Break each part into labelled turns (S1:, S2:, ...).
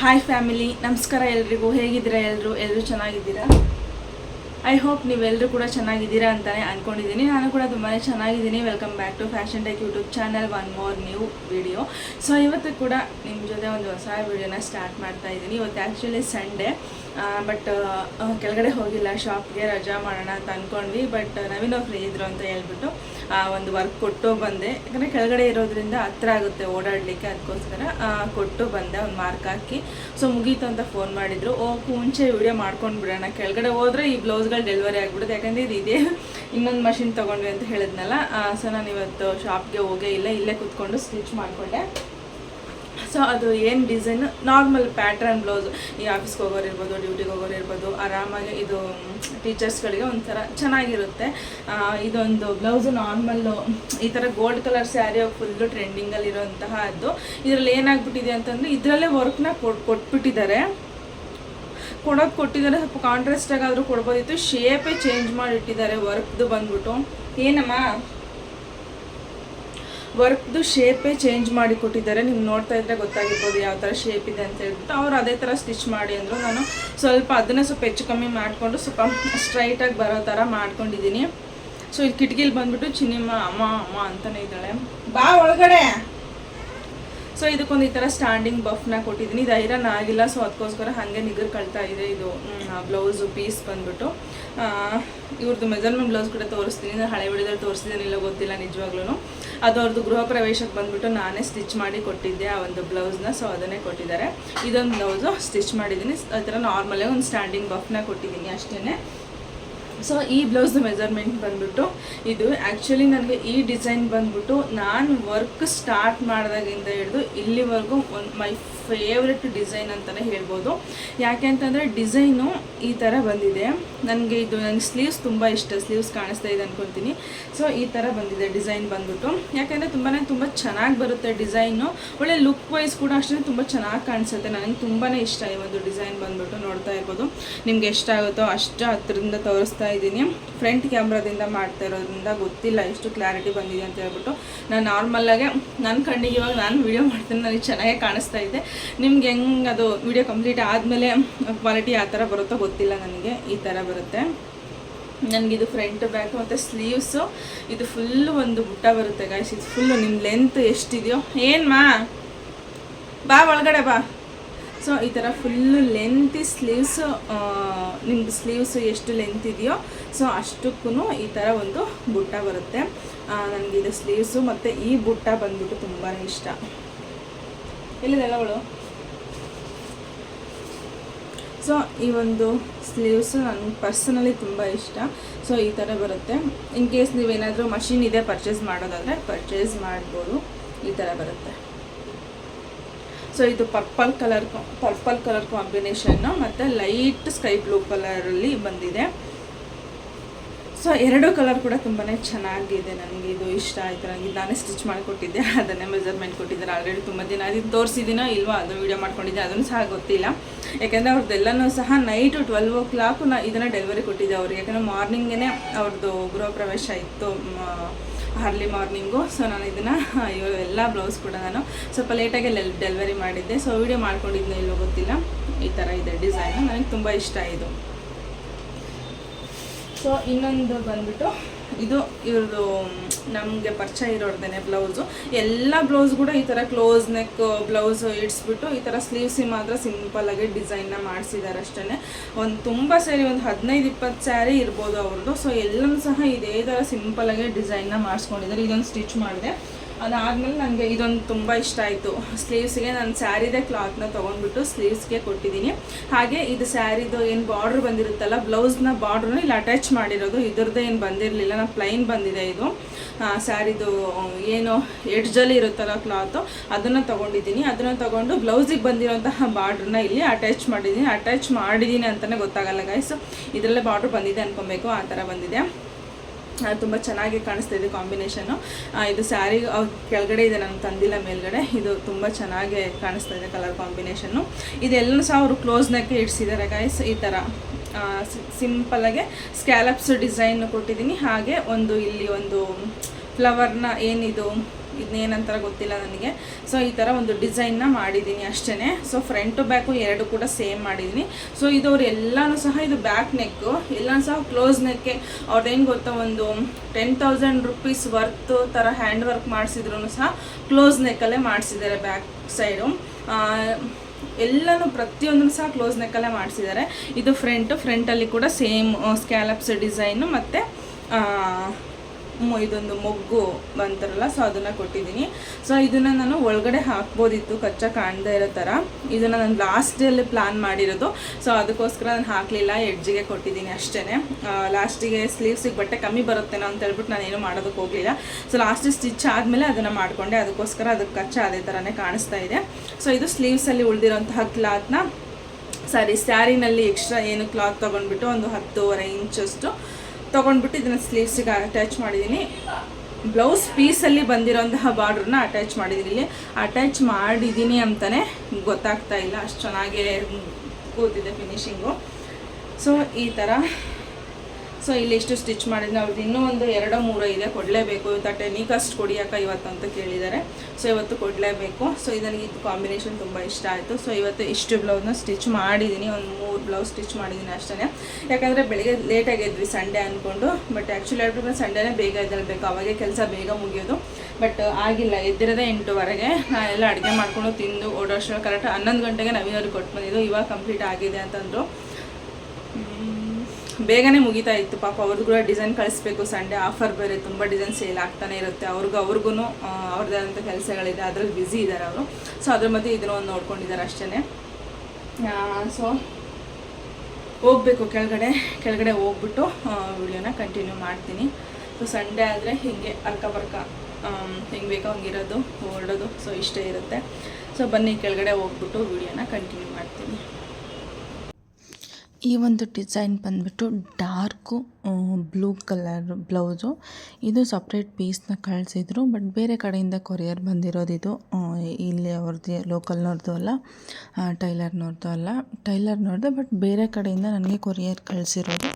S1: Hi family ನಮಸ್ಕಾರ ಎಲ್ರಿಗೂ. ಹೇಗಿದ್ದೀರಾ ಎಲ್ಲರೂ ಎಲ್ಲರೂ ಚೆನ್ನಾಗಿದ್ದೀರಾ? ಐ ಹೋಪ್ ನೀವೆಲ್ಲರೂ ಕೂಡ ಚೆನ್ನಾಗಿದ್ದೀರಾ ಅಂತಲೇ ಅಂದ್ಕೊಂಡಿದ್ದೀನಿ ನಾನು ಕೂಡ ತುಂಬಾ ಚೆನ್ನಾಗಿದ್ದೀನಿ. Welcome back to Fashion Tech YouTube channel one more new video so ಇವತ್ತು ಕೂಡ ನಿಮ್ಮ ಜೊತೆ ಒಂದು ಹೊಸ ವಿಡಿಯೋನ ಸ್ಟಾರ್ಟ್ ಮಾಡ್ತಾ ಇದ್ದೀನಿ. ಇವತ್ತು ಆ್ಯಕ್ಚುಲಿ ಸಂಡೇ ಬಟ್ ಕೆಳಗಡೆ ಹೋಗಿಲ್ಲ ಶಾಪ್ಗೆ ರಜಾ ಮಾಡೋಣ ಅಂತ ಅಂದ್ಕೊಂಡ್ವಿ ಬಟ್ ನವೀನ್ ಫ್ರೀ ಇದ್ರು ಅಂತ ಹೇಳ್ಬಿಟ್ಟು ಆ, ಒಂದು ವರ್ಕ್ ಕೊಟ್ಟು ಬಂದೆ. ಯಾಕಂದರೆ ಕೆಳಗಡೆ ಇರೋದ್ರಿಂದ ಹತ್ರ ಆಗುತ್ತೆ ಓಡಾಡಲಿಕ್ಕೆ ಅದಕ್ಕೋಸ್ಕರ ಕೊಟ್ಟು ಬಂದೆ ಒಂದು ಮಾರ್ಕ್ ಹಾಕಿ. ಸೊ ಮುಗೀತು ಅಂತ ಫೋನ್ ಮಾಡಿದ್ರು. ಓಕೆ ಮುಂಚೆ ವಿಡಿಯೋ ಮಾಡ್ಕೊಂಡು ಬಿಡೋಣ. ಕೆಳಗಡೆ ಹೋದರೆ ಈ ಬ್ಲೌಸ್ಗಳು ಡೆಲಿವರಿ ಆಗಿಬಿಡುತ್ತೆ. ಯಾಕಂದರೆ ಇದು ಇದೇ ಇನ್ನೊಂದು ಮಷಿನ್ ತೊಗೊಂಡ್ವಿ ಅಂತ ಹೇಳಿದ್ನಲ್ಲ ಸೊ ನಾನು ಇವತ್ತು ಶಾಪ್ಗೆ ಹೋಗೇ ಇಲ್ಲ ಇಲ್ಲೇ ಕೂತ್ಕೊಂಡು ಸ್ಟಿಚ್ ಮಾಡಿಕೊಂಡೆ. ಸೊ ಅದು ಏನು ಡಿಸೈನ್ ನಾರ್ಮಲ್ ಪ್ಯಾಟ್ರನ್ ಬ್ಲೌಸ್ ಈ ಆಫೀಸ್ಗೆ ಹೋಗೋರು ಇರ್ಬೋದು ಡ್ಯೂಟಿಗೆ ಹೋಗೋರು ಇರ್ಬೋದು ಆರಾಮಾಗಿ ಇದು ಟೀಚರ್ಸ್ಗಳಿಗೆ ಒಂಥರ ಚೆನ್ನಾಗಿರುತ್ತೆ. ಇದೊಂದು ಬ್ಲೌಸು ನಾರ್ಮಲ್ಲು ಈ ಥರ ಗೋಲ್ಡ್ ಕಲರ್ ಸ್ಯಾರಿ ಫುಲ್ಲು ಟ್ರೆಂಡಿಂಗಲ್ಲಿ ಇರೋಂತಹ ಅದು ಇದರಲ್ಲಿ ಏನಾಗ್ಬಿಟ್ಟಿದೆ ಅಂತಂದರೆ, ಇದರಲ್ಲೇ ವರ್ಕ್ನ ಕೊಟ್ ಕೊಟ್ಬಿಟ್ಟಿದ್ದಾರೆ. ಕೊಡೋದು ಕೊಟ್ಟಿದ್ದಾರೆ, ಸ್ವಲ್ಪ ಕಾಂಟ್ರಾಸ್ಟ್ ಆಗಾದರೂ ಕೊಡ್ಬೋದಿತ್ತು. ಶೇಪೇ ಚೇಂಜ್ ಮಾಡಿಟ್ಟಿದ್ದಾರೆ ವರ್ಕ್ದು ಬಂದ್ಬಿಟ್ಟು. ಏನಮ್ಮ? ವರ್ಕ್ದು ಶೇಪೇ ಚೇಂಜ್ ಮಾಡಿ ಕೊಟ್ಟಿದ್ದಾರೆ. ನಿಮ್ಗೆ ನೋಡ್ತಾ ಇದ್ರೆ ಗೊತ್ತಾಗಿರ್ಬೋದು ಯಾವ ಥರ ಶೇಪ್ ಇದೆ ಅಂತ ಹೇಳ್ಬಿಟ್ಟು. ಅವ್ರು ಅದೇ ಥರ ಸ್ಟಿಚ್ ಮಾಡಿ ಅಂದರು ನಾನು ಸ್ವಲ್ಪ ಅದನ್ನೇ ಸ್ವಲ್ಪ ಹೆಚ್ಚು ಕಮ್ಮಿ ಮಾಡಿಕೊಂಡು ಸ್ವಲ್ಪ ಸ್ಟ್ರೈಟಾಗಿ ಬರೋ ಥರ ಮಾಡ್ಕೊಂಡಿದ್ದೀನಿ ಸೊ ಇಲ್ಲಿ ಕಿಟಕಿಲಿ ಬಂದ್ಬಿಟ್ಟು ಚಿನ್ನಿಮ್ಮ, ಅಮ್ಮ ಅಮ್ಮ ಅಂತಲೇ ಇದ್ದಾಳೆ. ಬಾ ಒಳಗಡೆ. ಸೊ ಇದಕ್ಕೊಂದು ಈ ಥರ ಸ್ಟ್ಯಾಂಡಿಂಗ್ ಬಫ್ನ ಕೊಟ್ಟಿದ್ದೀನಿ ಇದು ಐರನ್ ಆಗಿಲ್ಲ ಸೊ ಅದಕ್ಕೋಸ್ಕರ ಹಾಗೆ ನಿಗರ್ ಕಳ್ತಾ ಇದೆ ಇದು ಬ್ಲೌಸು ಪೀಸ್ ಬಂದ್ಬಿಟ್ಟು. ಇವ್ರದ್ದು ಮೆಜರ್ಮೆಂಟ್ ಬ್ಲೌಸ್ ಕೂಡ ತೋರಿಸ್ತೀನಿ. ನಾನು ಹಳೆ ವಿಡಿಯೋದಲ್ಲಿ ತೋರಿಸಿದ್ದೀನಿಲ್ಲ ಗೊತ್ತಿಲ್ಲ ನಿಜವಾಗ್ಲೂ ಅದು ಅವ್ರದ್ದು ಗೃಹ ಪ್ರವೇಶಕ್ಕೆ ಬಂದ್ಬಿಟ್ಟು ನಾನೇ ಸ್ಟಿಚ್ ಮಾಡಿ ಕೊಟ್ಟಿದ್ದೆ ಆ ಒಂದು ಬ್ಲೌಸ್ನ ಸೊ ಅದನ್ನೇ ಕೊಟ್ಟಿದ್ದಾರೆ. ಇದೊಂದು ಬ್ಲೌಸು, ಸ್ಟಿಚ್ ಮಾಡಿದ್ದೀನಿ. ಆ ಥರ ನಾರ್ಮಲಾಗಿ ಒಂದು ಸ್ಟ್ಯಾಂಡಿಂಗ್ ಬಫ್ನ ಕೊಟ್ಟಿದ್ದೀನಿ ಅಷ್ಟೇ ಸೊ ಈ ಬ್ಲೌಸ್ ಮೆಜರ್ಮೆಂಟ್ ಬಂದ್ಬಿಟ್ಟು ಇದು ಆ್ಯಕ್ಚುಲಿ ನನಗೆ ಈ ಡಿಸೈನ್ ಬಂದ್ಬಿಟ್ಟು ನಾನು ವರ್ಕ್ ಸ್ಟಾರ್ಟ್ ಮಾಡಿದಾಗಿಂದ ಹಿಡಿದು ಇಲ್ಲಿವರೆಗೂ ಒಂದು ಮೈ ಫೇವ್ರೆಟ್ ಡಿಸೈನ್ ಅಂತಲೇ ಹೇಳ್ಬೋದು. ಯಾಕೆ ಅಂತಂದರೆ ಡಿಸೈನು ಈ ಥರ ಬಂದಿದೆ. ನನಗೆ ಇದು ನನಗೆ ಸ್ಲೀವ್ಸ್ ತುಂಬ ಇಷ್ಟ. ಸ್ಲೀವ್ಸ್ ಕಾಣಿಸ್ತಾ ಇದೆ ಅಂದ್ಕೊತೀನಿ ಸೊ ಈ ಥರ ಬಂದಿದೆ ಡಿಸೈನ್ ಬಂದ್ಬಿಟ್ಟು. ಯಾಕೆಂದರೆ ತುಂಬಾ ತುಂಬ ಚೆನ್ನಾಗಿ ಬರುತ್ತೆ ಡಿಸೈನು ಒಳ್ಳೆ ಲುಕ್ ವೈಸ್ ಕೂಡ ಅಷ್ಟೇ ತುಂಬ ಚೆನ್ನಾಗಿ ಕಾಣಿಸುತ್ತೆ. ನನಗೆ ತುಂಬಾ ಇಷ್ಟ ಈ ಒಂದು ಡಿಸೈನ್ ಬಂದ್ಬಿಟ್ಟು ನೋಡ್ತಾ ಇರ್ಬೋದು. ನಿಮ್ಗೆ ಎಷ್ಟಾಗುತ್ತೋ ಅಷ್ಟು ಹತ್ತಿರದಿಂದ ತೋರಿಸ್ತಾ ಇದ್ದೀನಿ. ಫ್ರಂಟ್ ಕ್ಯಾಮ್ರಾದಿಂದ ಮಾಡ್ತಾ ಇರೋದ್ರಿಂದ ಗೊತ್ತಿಲ್ಲ ಎಷ್ಟು ಕ್ಲಾರಿಟಿ ಬಂದಿದೆ ಅಂತ ಹೇಳ್ಬಿಟ್ಟು. ನಾನು ನಾರ್ಮಲ್ಲಾಗೆ ನನ್ನ ಕಣ್ಣಿಗೆ ಇವಾಗ ನಾನು ವೀಡಿಯೋ ಮಾಡ್ತೀನಿ, ನನಗೆ ಚೆನ್ನಾಗೇ ಕಾಣಿಸ್ತಾ ಇದೆ. ನಿಮ್ಗೆ ಹೆಂಗೆ ಅದು ವೀಡಿಯೋ ಕಂಪ್ಲೀಟ್ ಆದಮೇಲೆ ಕ್ವಾಲಿಟಿ ಆ ಥರ ಬರುತ್ತೋ ಗೊತ್ತಿಲ್ಲ ನನಗೆ, ಈ ಥರ ಬರುತ್ತೆ. ನನಗಿದು ಫ್ರಂಟ್ ಬ್ಯಾಕ್ ಮತ್ತು ಸ್ಲೀವ್ಸು ಇದು ಫುಲ್ಲು ಒಂದು ಬುಟ್ಟ ಬರುತ್ತೆ ಗಾಯ್ಸ್ ಇದು ಫುಲ್ಲು ನಿಮ್ಮ ಲೆಂತ್ ಎಷ್ಟಿದೆಯೋ. ಏನು ಮಾ ಬಾ ಒಳಗಡೆ ಬಾ. ಸೊ, ಈ ಥರ ಫುಲ್ಲು ಲೆಂತಿ ಸ್ಲೀವ್ಸ್ ನಿಮ್ದು ಸ್ಲೀವ್ಸ್ ಎಷ್ಟು ಲೆಂತ್ ಇದೆಯೋ, ಸೊ ಅಷ್ಟಕ್ಕೂ ಈ ಥರ ಒಂದು ಬುಟ್ಟ ಬರುತ್ತೆ. ನನಗೆ ಇದು ಸ್ಲೀವ್ಸು ಮತ್ತು ಈ ಬುಟ್ಟ ಬಂದ್ಬಿಟ್ಟು ತುಂಬಾ ಇಷ್ಟ. ಎಲ್ಲಿದೆಲ್ಲವಳು ಸೊ, ಈ ಒಂದು ಸ್ಲೀವ್ಸ್ ನನಗೆ ಪರ್ಸನಲಿ ತುಂಬ ಇಷ್ಟ. ಸೊ, ಈ ಥರ ಬರುತ್ತೆ. ಇನ್ ಕೇಸ್ ನೀವೇನಾದರೂ ಮಷಿನ್ ಇದೆ ಪರ್ಚೇಸ್ ಮಾಡೋದಾದರೆ ಪರ್ಚೇಸ್ ಮಾಡ್ಬೋದು. ಈ ಥರ ಬರುತ್ತೆ. ಸೊ ಇದು purple colour purple colour combination ಮತ್ತು ಲೈಟ್ ಸ್ಕೈ ಬ್ಲೂ ಕಲರಲ್ಲಿ ಬಂದಿದೆ. ಸೊ ಎರಡು ಕಲರ್ ಕೂಡ ತುಂಬಾ ಚೆನ್ನಾಗಿದೆ ನನಗೆ ಇದು ಇಷ್ಟ ಆಯಿತು. ನನಗೆ ನಾನೇ ಸ್ಟಿಚ್ ಮಾಡಿಕೊಟ್ಟಿದ್ದೆ. ಅದನ್ನೇ ಮೆಜರ್ಮೆಂಟ್ ಕೊಟ್ಟಿದ್ದಾರೆ. ಆಲ್ರೆಡಿ ತುಂಬ ದಿನ ಅದನ್ನು ತೋರಿಸಿದ್ದೀನೋ ಇಲ್ವೋ ಅದು ವೀಡಿಯೋ ಮಾಡ್ಕೊಂಡಿದ್ದೆ. ಅದನ್ನು ಸಹ ಗೊತ್ತಿಲ್ಲ. ಯಾಕೆಂದರೆ ಅವ್ರದ್ದೆಲ್ಲನೂ ಸಹ ನೈಟು ಟ್ವೆಲ್ವ್ ಓ ಕ್ಲಾಕು ನಾ ಇದನ್ನು ಡೆಲಿವರಿ ಕೊಟ್ಟಿದ್ದೆ ಅವ್ರಿಗೆ. ಯಾಕಂದರೆ ಮಾರ್ನಿಂಗೇ ಅವ್ರದ್ದು ಗೃಹ ಪ್ರವೇಶ ಇತ್ತು. ಅರ್ಲಿ ಮಾರ್ನಿಂಗು ಸೊ ನಾನು ಇದನ್ನು ಎಲ್ಲ ಬ್ಲೌಸ್ ಕೂಡ ನಾನು ಸ್ವಲ್ಪ ಲೇಟಾಗಿ ಡೆಲಿವರಿ ಮಾಡಿದ್ದೆ. ಸೊ ವಿಡಿಯೋ ಮಾಡ್ಕೊಂಡಿದ್ನೋ ಇಲ್ಲೋ ಗೊತ್ತಿಲ್ಲ. ಈ ಥರ ಇದೆ ಡಿಸೈನು ನನಗೆ ತುಂಬ ಇಷ್ಟ ಇದು. ಸೊ ಇನ್ನೊಂದು ಬಂದ್ಬಿಟ್ಟು ಇದು ಇವ್ರದ್ದು ನಮಗೆ ಪರಿಚಯ ಇರೋರ್ದೇನೆ ಬ್ಲೌಸು. ಎಲ್ಲ ಬ್ಲೌಸ್ ಕೂಡ ಈ ಥರ ಕ್ಲೋಸ್ ನೆಕ್, ಬ್ಲೌಸ್ ಇಡ್ಸ್ಬಿಟ್ಟು ಈ ಥರ ಸ್ಲೀವ್ಸಿ ಮಾತ್ರ ಸಿಂಪಲ್ಲಾಗಿ ಡಿಸೈನ್ನ ಮಾಡಿಸಿದ್ದಾರೆ ಅಷ್ಟೇ ಒಂದು ತುಂಬ ಸ್ಯಾರಿ ಒಂದು ಹದಿನೈದು, ಇಪ್ಪತ್ತು ಸ್ಯಾರಿ ಇರ್ಬೋದು ಅವ್ರದ್ದು ಸೊ ಎಲ್ಲನೂ ಸಹ ಇದೇ ಥರ ಸಿಂಪಲ್ಲಾಗಿ ಡಿಸೈನ್ನ ಮಾಡಿಸ್ಕೊಂಡಿದ್ದಾರೆ ಇದೊಂದು ಸ್ಟಿಚ್ ಮಾಡಿದೆ. ಅದಾದಮೇಲೆ ನನಗೆ ಇದೊಂದು ತುಂಬ ಇಷ್ಟ ಆಯಿತು. ಸ್ಲೀವ್ಸ್ಗೆ ನಾನು ಸ್ಯಾರಿದೇ ಕ್ಲಾತ್ನ ತೊಗೊಂಡ್ಬಿಟ್ಟು ಸ್ಲೀವ್ಸ್ಗೆ ಕೊಟ್ಟಿದ್ದೀನಿ. ಹಾಗೆ ಇದು ಸ್ಯಾರಿದು ಏನು ಬಾರ್ಡ್ರ್ ಬಂದಿರುತ್ತಲ್ಲ, ಬ್ಲೌಸ್ನ ಬಾರ್ಡ್ರನ್ನ ಇಲ್ಲಿ ಅಟ್ಯಾಚ್ ಮಾಡಿರೋದು. ಇದ್ರದ್ದು ಏನು ಬಂದಿರಲಿಲ್ಲ, ನಾನು ಪ್ಲೈನ್ ಬಂದಿದೆ ಇದು. ಸ್ಯಾರಿದು ಏನು ಎಡ್ಜಲ್ಲಿ ಇರುತ್ತಲ್ಲ ಕ್ಲಾತು, ಅದನ್ನು ತೊಗೊಂಡಿದ್ದೀನಿ. ಅದನ್ನು ತೊಗೊಂಡು ಬ್ಲೌಸಿಗೆ ಬಂದಿರೋಂತಹ ಬಾರ್ಡ್ರನ್ನ ಇಲ್ಲಿ ಅಟ್ಯಾಚ್ ಮಾಡಿದ್ದೀನಿ. ಅಟ್ಯಾಚ್ ಮಾಡಿದ್ದೀನಿ ಅಂತಲೇ ಗೊತ್ತಾಗಲ್ಲ ಗಾಯ್ಸ್ ಇದರಲ್ಲೇ ಬಾರ್ಡ್ರ್ ಬಂದಿದೆ ಅಂದ್ಕೊಬೇಕು ಆ ಥರ ಬಂದಿದೆ. ತುಂಬ ಚೆನ್ನಾಗಿ ಕಾಣಿಸ್ತಾ ಇದೆ ಕಾಂಬಿನೇಷನ್ನು ಇದು ಸ್ಯಾರಿ ಕೆಳಗಡೆ ಇದೆ ನಾನು ತಂದಿಲ್ಲ ಮೇಲ್ಗಡೆ. ಇದು ತುಂಬ ಚೆನ್ನಾಗಿ ಕಾಣಿಸ್ತಾ ಇದೆ ಕಲರ್ ಕಾಂಬಿನೇಷನ್ನು. ಇದೆಲ್ಲನೂ ಸಹ ಅವರು ಕ್ಲೋಸ್ ನೆಕ್ಕೆ ಇಡ್ಸಿದ್ದಾರೆ ಗೈಸ್ ಈ ಥರ ಸಿಂಪಲಾಗೆ ಸ್ಕ್ಯಾಲಪ್ಸ್ ಡಿಸೈನ್ ಕೊಟ್ಟಿದ್ದೀನಿ. ಹಾಗೆ ಒಂದು ಇಲ್ಲಿ ಒಂದು ಫ್ಲವರ್ನ ಏನಿದು ಇದನ್ನೇನಂತಾರ ಗೊತ್ತಿಲ್ಲ ನನಗೆ. ಸೊ ಈ ಥರ ಒಂದು ಡಿಸೈನ್ನ ಮಾಡಿದ್ದೀನಿ ಅಷ್ಟೇ ಸೊ ಫ್ರಂಟು ಬ್ಯಾಕು ಎರಡು ಕೂಡ ಸೇಮ್ ಮಾಡಿದ್ದೀನಿ ಸೊ ಇದು ಅವ್ರು ಎಲ್ಲನೂ ಸಹ ಇದು ಬ್ಯಾಕ್ ನೆಕ್ಕು ಎಲ್ಲನೂ ಸಹ ಕ್ಲೋಸ್ ನೆಕ್ಕೆ ಅವ್ರದ್ದೇನು ಗೊತ್ತಾ ಒಂದು ಟೆನ್ ತೌಸಂಡ್ ರುಪೀಸ್ ವರ್ತ್ ಥರ ಹ್ಯಾಂಡ್ ವರ್ಕ್ ಮಾಡಿಸಿದ್ರು ಸಹ ಕ್ಲೋಸ್ ನೆಕ್ಕಲ್ಲೇ ಮಾಡಿಸಿದ್ದಾರೆ ಬ್ಯಾಕ್ ಸೈಡು ಎಲ್ಲನೂ ಪ್ರತಿಯೊಂದನ್ನು ಸಹ ಕ್ಲೋಸ್ ನೆಕ್ಕಲ್ಲೇ ಮಾಡಿಸಿದ್ದಾರೆ. ಇದು ಫ್ರಂಟು ಫ್ರಂಟಲ್ಲಿ ಕೂಡ ಸೇಮ್ ಸ್ಕ್ಯಾಲಪ್ಸ್ ಡಿಸೈನು ಮತ್ತು ಇದೊಂದು ಮೊಗ್ಗು ಬಂತಾರಲ್ಲ ಸೊ ಅದನ್ನು ಕೊಟ್ಟಿದ್ದೀನಿ. ಸೊ ಇದನ್ನು ನಾನು ಒಳಗಡೆ ಹಾಕ್ಬೋದಿತ್ತು, ಕಚ್ಚಾ ಕಾಣದೇ ಇರೋ ಥರ ಇದನ್ನು ನಾನು ಲಾಸ್ಟಲ್ಲಿ ಪ್ಲಾನ್ ಮಾಡಿರೋದು. ಸೊ ಅದಕ್ಕೋಸ್ಕರ ನಾನು ಹಾಕಲಿಲ್ಲ ಎಡ್ಜಿಗೆ ಕೊಟ್ಟಿದ್ದೀನಿ ಅಷ್ಟೇ ಲಾಸ್ಟಿಗೆ ಸ್ಲೀವ್ಸಿಗೆ ಬಟ್ಟೆ ಕಮ್ಮಿ ಬರುತ್ತೇನೋ ಅಂತ ಹೇಳ್ಬಿಟ್ಟು ನಾನು ಏನು ಮಾಡೋದಕ್ಕೆ ಹೋಗಲಿಲ್ಲ. ಸೊ ಲಾಸ್ಟ್ ಸ್ಟಿಚ್ ಆದಮೇಲೆ ಅದನ್ನು ಮಾಡಿಕೊಂಡೆ. ಅದಕ್ಕೋಸ್ಕರ ಅದಕ್ಕೆ ಕಚ್ಚಾ ಅದೇ ಥರನೇ ಕಾಣಿಸ್ತಾ ಇದೆ. ಸೊ ಇದು ಸ್ಲೀವ್ಸಲ್ಲಿ ಉಳಿದಿರೋಂತಹ ಕ್ಲಾತ್ನ ಸಾರಿ ಸ್ಯಾರಿನಲ್ಲಿ ಎಕ್ಸ್ಟ್ರಾ ಏನು ಕ್ಲಾತ್ ತೊಗೊಂಡ್ಬಿಟ್ಟು ಒಂದು ಹತ್ತೂವರೆ ಇಂಚಷ್ಟು ತೊಗೊಂಡ್ಬಿಟ್ಟು ಇದನ್ನು ಸ್ಲೀವ್ಸಿಗೆ ಅಟ್ಯಾಚ್ ಮಾಡಿದ್ದೀನಿ. ಬ್ಲೌಸ್ ಪೀಸಲ್ಲಿ ಬಂದಿರೋಂತಹ ಬಾರ್ಡ್ರನ್ನ ಅಟ್ಯಾಚ್ ಮಾಡಿದ್ದೀನಿ. ಇಲ್ಲಿ ಅಟ್ಯಾಚ್ ಮಾಡಿದ್ದೀನಿ ಅಂತಲೇ ಗೊತ್ತಾಗ್ತಾ ಇಲ್ಲ. ಅಷ್ಟು ಚೆನ್ನಾಗೇ ಕೂತಿದೆ ಫಿನಿಶಿಂಗು ಸೊ ಈ ಥರ ಸೊ ಇಲ್ಲಿ ಇಷ್ಟು ಸ್ಟಿಚ್ ಮಾಡಿದ್ನ ಅವ್ರದ್ದು ಇನ್ನೂ ಒಂದು ಎರಡೋ, ಮೂರು ಇದೆ, ಕೊಡಲೇಬೇಕು. ಇವತ್ತು ಕೊಡಿ ಕೊಡಿಯಾಕ ಇವತ್ತು ಅಂತ ಕೇಳಿದ್ದಾರೆ. ಸೊ ಇವತ್ತು ಕೊಡಲೇಬೇಕು. ಸೊ ಇದನ್ನು ಇದು ಕಾಂಬಿನೇಷನ್ ತುಂಬ ಇಷ್ಟ ಆಯಿತು. ಸೊ ಇವತ್ತು ಇಷ್ಟು ಬ್ಲೌಸ್ನ ಸ್ಟಿಚ್ ಮಾಡಿದ್ದೀನಿ ಒಂದು ಮೂರು ಬ್ಲೌಸ್ ಸ್ಟಿಚ್ ಮಾಡಿದ್ದೀನಿ ಅಷ್ಟೇ ಯಾಕಂದರೆ ಬೆಳಿಗ್ಗೆ ಲೇಟಾಗಿ ಎದ್ವಿ ಸಂಡೇ ಅಂದ್ಕೊಂಡು ಬಟ್ ಆ್ಯಕ್ಚುಲಿ ಹೇಳ್ಬಿಟ್ಟು ಸಂಡೇನೇ ಬೇಗ ಎದ್ದೇಳಬೇಕು. ಅವಾಗೆ ಕೆಲಸ ಬೇಗ ಮುಗಿಯೋದು. ಬಟ್ ಆಗಿಲ್ಲ. ಎದ್ದಿರೋದೇ ಎಂಟುವರೆಗೆ. ಎಲ್ಲ ಅಡುಗೆ ಮಾಡ್ಕೊಂಡು ತಿಂದು ಓಡೋಷ್ಟು ಕರೆಕ್ಟ್ ಹನ್ನೊಂದು ಗಂಟೆಗೆ ನವೀನವ್ರಿಗೆ ಕೊಟ್ಟು ಬಂದಿದ್ದು. ಇವಾಗ ಕಂಪ್ಲೀಟ್ ಆಗಿದೆ ಅಂತಂದರು. ಬೇಗನೆ ಮುಗಿತಾ ಇತ್ತು. ಪಾಪ ಅವ್ರಿಗೂ ಕೂಡ ಡಿಸೈನ್ ಕಳಿಸ್ಬೇಕು. ಸಂಡೇ ಆಫರ್ ಬೇರೆ, ತುಂಬ ಡಿಸೈನ್ ಸೇಲ್ ಆಗ್ತಾನೆ ಇರುತ್ತೆ. ಅವ್ರಿಗೂ ಅವ್ರಿಗೂ ಅವ್ರದ್ದೇ ಆದಂಥ ಕೆಲಸಗಳಿದೆ. ಅದ್ರಲ್ಲಿ ಬ್ಯುಸಿ ಇದ್ದಾರೆ ಅವರು. ಸೊ ಅದ್ರ ಮಧ್ಯೆ ಇದನ್ನು ಒಂದು ನೋಡ್ಕೊಂಡಿದ್ದಾರೆ ಅಷ್ಟೇ ಸೊ ಹೋಗಬೇಕು ಕೆಳಗಡೆ ಕೆಳಗಡೆ ಹೋಗ್ಬಿಟ್ಟು ವಿಡಿಯೋನ ಕಂಟಿನ್ಯೂ ಮಾಡ್ತೀನಿ. ಸೊ ಸಂಡೇ ಆದರೆ ಹೀಗೆ ಅರ್ಕ ಬರ್ಕ ಹೆಂಗೆ ಬೇಕೋ ಹಂಗಿರೋದು ಹೊರಡೋದು ಸೊ ಇಷ್ಟೇ ಇರುತ್ತೆ. ಸೊ ಬನ್ನಿ, ಕೆಳಗಡೆ ಹೋಗ್ಬಿಟ್ಟು ವಿಡಿಯೋನ ಕಂಟಿನ್ಯೂ ಮಾಡ್ತೀನಿ.
S2: ಈ ಒಂದು ಡಿಸೈನ್ ಬಂದ್ಬಿಟ್ಟು ಡಾರ್ಕು ಬ್ಲೂ ಕಲರ್ ಬ್ಲೌಸು. ಇದು ಸಪ್ರೇಟ್ ಪೀಸ್ನ ಕಳಿಸಿದ್ರು, ಬಟ್ ಬೇರೆ ಕಡೆಯಿಂದ ಕೊರಿಯರ್ ಬಂದಿರೋದು ಇದು. ಇಲ್ಲಿ ಅವ್ರದ್ದು ಲೋಕಲ್ನವ್ರದ್ದು ಅಲ್ಲ ಟೈಲರ್ನವ್ರದ್ದು ಅಲ್ಲ. ಟೈಲರ್ನವ್ರದ್ದು, ಬಟ್ ಬೇರೆ ಕಡೆಯಿಂದ ನನಗೆ ಕೊರಿಯರ್ ಕಳಿಸಿರೋದು.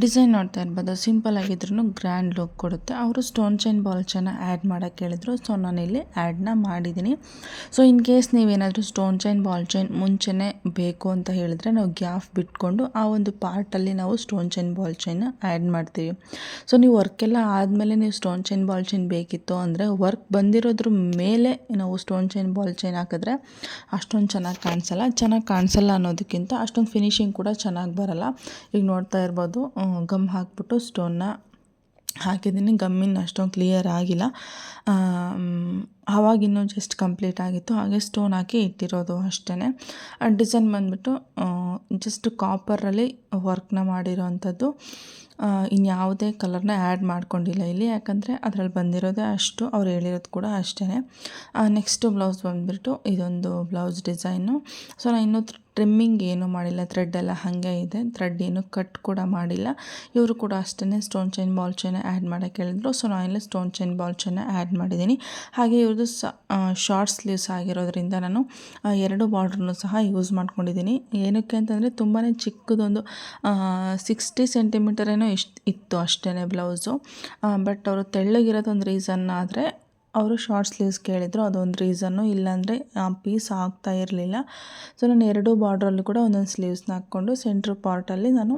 S2: ಡಿಸೈನ್ ನೋಡ್ತಾ ಇರ್ಬೋದು, ಸಿಂಪಲ್ ಆಗಿದ್ರೂ ಗ್ರ್ಯಾಂಡ್ ಲುಕ್ ಕೊಡುತ್ತೆ. ಅವರು ಸ್ಟೋನ್ ಚೈನ್ ಬಾಲ್ ಚೈನ ಆ್ಯಡ್ ಮಾಡೋಕ್ಕೆ ಹೇಳಿದ್ರು, ಸೊ ನಾನು ಇಲ್ಲಿ ಆ್ಯಡ್ನ ಮಾಡಿದ್ದೀನಿ. ಸೊ ಇನ್ ಕೇಸ್ ನೀವೇನಾದರೂ ಸ್ಟೋನ್ ಚೈನ್, ಬಾಲ್ ಚೈನ್ ಮುಂಚೆನೇ ಬೇಕು ಅಂತ ಹೇಳಿದ್ರೆ ನಾವು ಗ್ಯಾಫ್ ಬಿಟ್ಕೊಂಡು ಆ ಒಂದು ಪಾರ್ಟಲ್ಲಿ ನಾವು stone chain, ball chain add ಮಾಡ್ತೀವಿ. ಸೊ ನೀವು ವರ್ಕೆಲ್ಲ ಆದಮೇಲೆ ನೀವು ಸ್ಟೋನ್ ಚೈನ್, ಬಾಲ್ ಚೈನ್ ಬೇಕಿತ್ತು ಅಂದರೆ ವರ್ಕ್ ಬಂದಿರೋದ್ರ ಮೇಲೆ ನಾವು ಸ್ಟೋನ್ ಚೈನ್, ಬಾಲ್ ಚೈನ್ ಹಾಕಿದ್ರೆ ಅಷ್ಟೊಂದು ಚೆನ್ನಾಗಿ ಕಾಣಿಸಲ್ಲ. ಚೆನ್ನಾಗಿ ಕಾಣಿಸಲ್ಲ ಅನ್ನೋದಕ್ಕಿಂತ ಅಷ್ಟೊಂದು ಫಿನಿಶಿಂಗ್ ಕೂಡ ಚೆನ್ನಾಗಿ ಬರಲ್ಲ. ಈಗ ನೋಡ್ತಾ ಇರ್ಬೋದು ಗಮ್ ಹಾಕ್ಬಿಟ್ಟು ಸ್ಟೋನ್ನ ಹಾಕಿದ್ದೀನಿ, ಗಮ್ಮಿನ ಅಷ್ಟೊಂದು ಕ್ಲಿಯರ್ ಆಗಿಲ್ಲ. ಅವಾಗಿನ್ನೂ ಜಸ್ಟ್ ಕಂಪ್ಲೀಟ್ ಆಗಿತ್ತು. ಹಾಗೆ ಸ್ಟೋನ್ ಹಾಕಿ ಇಟ್ಟಿರೋದು ಅಷ್ಟೇ ಡಿಸೈನ್ ಬಂದುಬಿಟ್ಟು ಜಸ್ಟ್ ಕಾಪರಲ್ಲಿ ವರ್ಕ್ನ ಮಾಡಿರೋವಂಥದ್ದು ಇನ್ಯಾವುದೇ ಕಲರ್ನ ಆ್ಯಡ್ ಮಾಡ್ಕೊಂಡಿಲ್ಲ ಇಲ್ಲಿ. ಯಾಕಂದರೆ ಅದರಲ್ಲಿ ಬಂದಿರೋದೇ ಅಷ್ಟು, ಅವ್ರು ಹೇಳಿರೋದು ಕೂಡ ಅಷ್ಟೇ ನೆಕ್ಸ್ಟು ಬ್ಲೌಸ್ ಬಂದುಬಿಟ್ಟು ಇದೊಂದು ಬ್ಲೌಸ್ ಡಿಸೈನು ಸೊ, ನಾನು ಇನ್ನೂ ಟ್ರಿಮ್ಮಿಂಗ್ ಏನೂ ಮಾಡಿಲ್ಲ ಥ್ರೆಡ್ ಎಲ್ಲ ಹಾಗೆ ಇದೆ ಥ್ರೆಡ್ ಏನು ಕಟ್ ಕೂಡ ಮಾಡಿಲ್ಲ. ಇವರು ಕೂಡ ಅಷ್ಟೇ stone chain ball chain add ಮಾಡೋಕ್ಕೆ ಹೇಳಿದ್ರು. ಸೊ ನಾನಿಲ್ಲಿ ಸ್ಟೋನ್ ಚೈನ್ ಬಾಲ್ ಚೈನ ಆ್ಯಡ್ ಮಾಡಿದ್ದೀನಿ. ಹಾಗೆ ಇವ್ರದ್ದು ಶಾರ್ಟ್ ಸ್ಲೀವ್ಸ್ ಆಗಿರೋದ್ರಿಂದ ನಾನು ಎರಡು ಬಾರ್ಡ್ರನ್ನು ಸಹ ಯೂಸ್ ಮಾಡ್ಕೊಂಡಿದ್ದೀನಿ. ಏನಕ್ಕೆ ಅಂತಂದರೆ ತುಂಬಾ ಚಿಕ್ಕದೊಂದು ಸಿಕ್ಸ್ಟಿ ಸೆಂಟಿಮೀಟರ್ ಏನೋ ಇಷ್ಟು ಇತ್ತು ಅಷ್ಟೇ ಬ್ಲೌಸು ಬಟ್ ಅವರು ತೆಳ್ಳಗಿರೋದೊಂದು ರೀಸನ್ ಆದರೆ ಅವರು ಶಾರ್ಟ್ ಸ್ಲೀವ್ಸ್ ಕೇಳಿದರು, ಅದೊಂದು ರೀಸನ್ನು ಇಲ್ಲಾಂದರೆ ಆ ಪೀಸ್ ಆಗ್ತಾ ಇರಲಿಲ್ಲ. ಸೊ ನಾನು ಎರಡೂ ಬಾರ್ಡ್ರಲ್ಲೂ ಕೂಡ ಒಂದೊಂದು ಸ್ಲೀವ್ಸ್ನ ಹಾಕ್ಕೊಂಡು ಸೆಂಟ್ರ್ ಪಾರ್ಟಲ್ಲಿ ನಾನು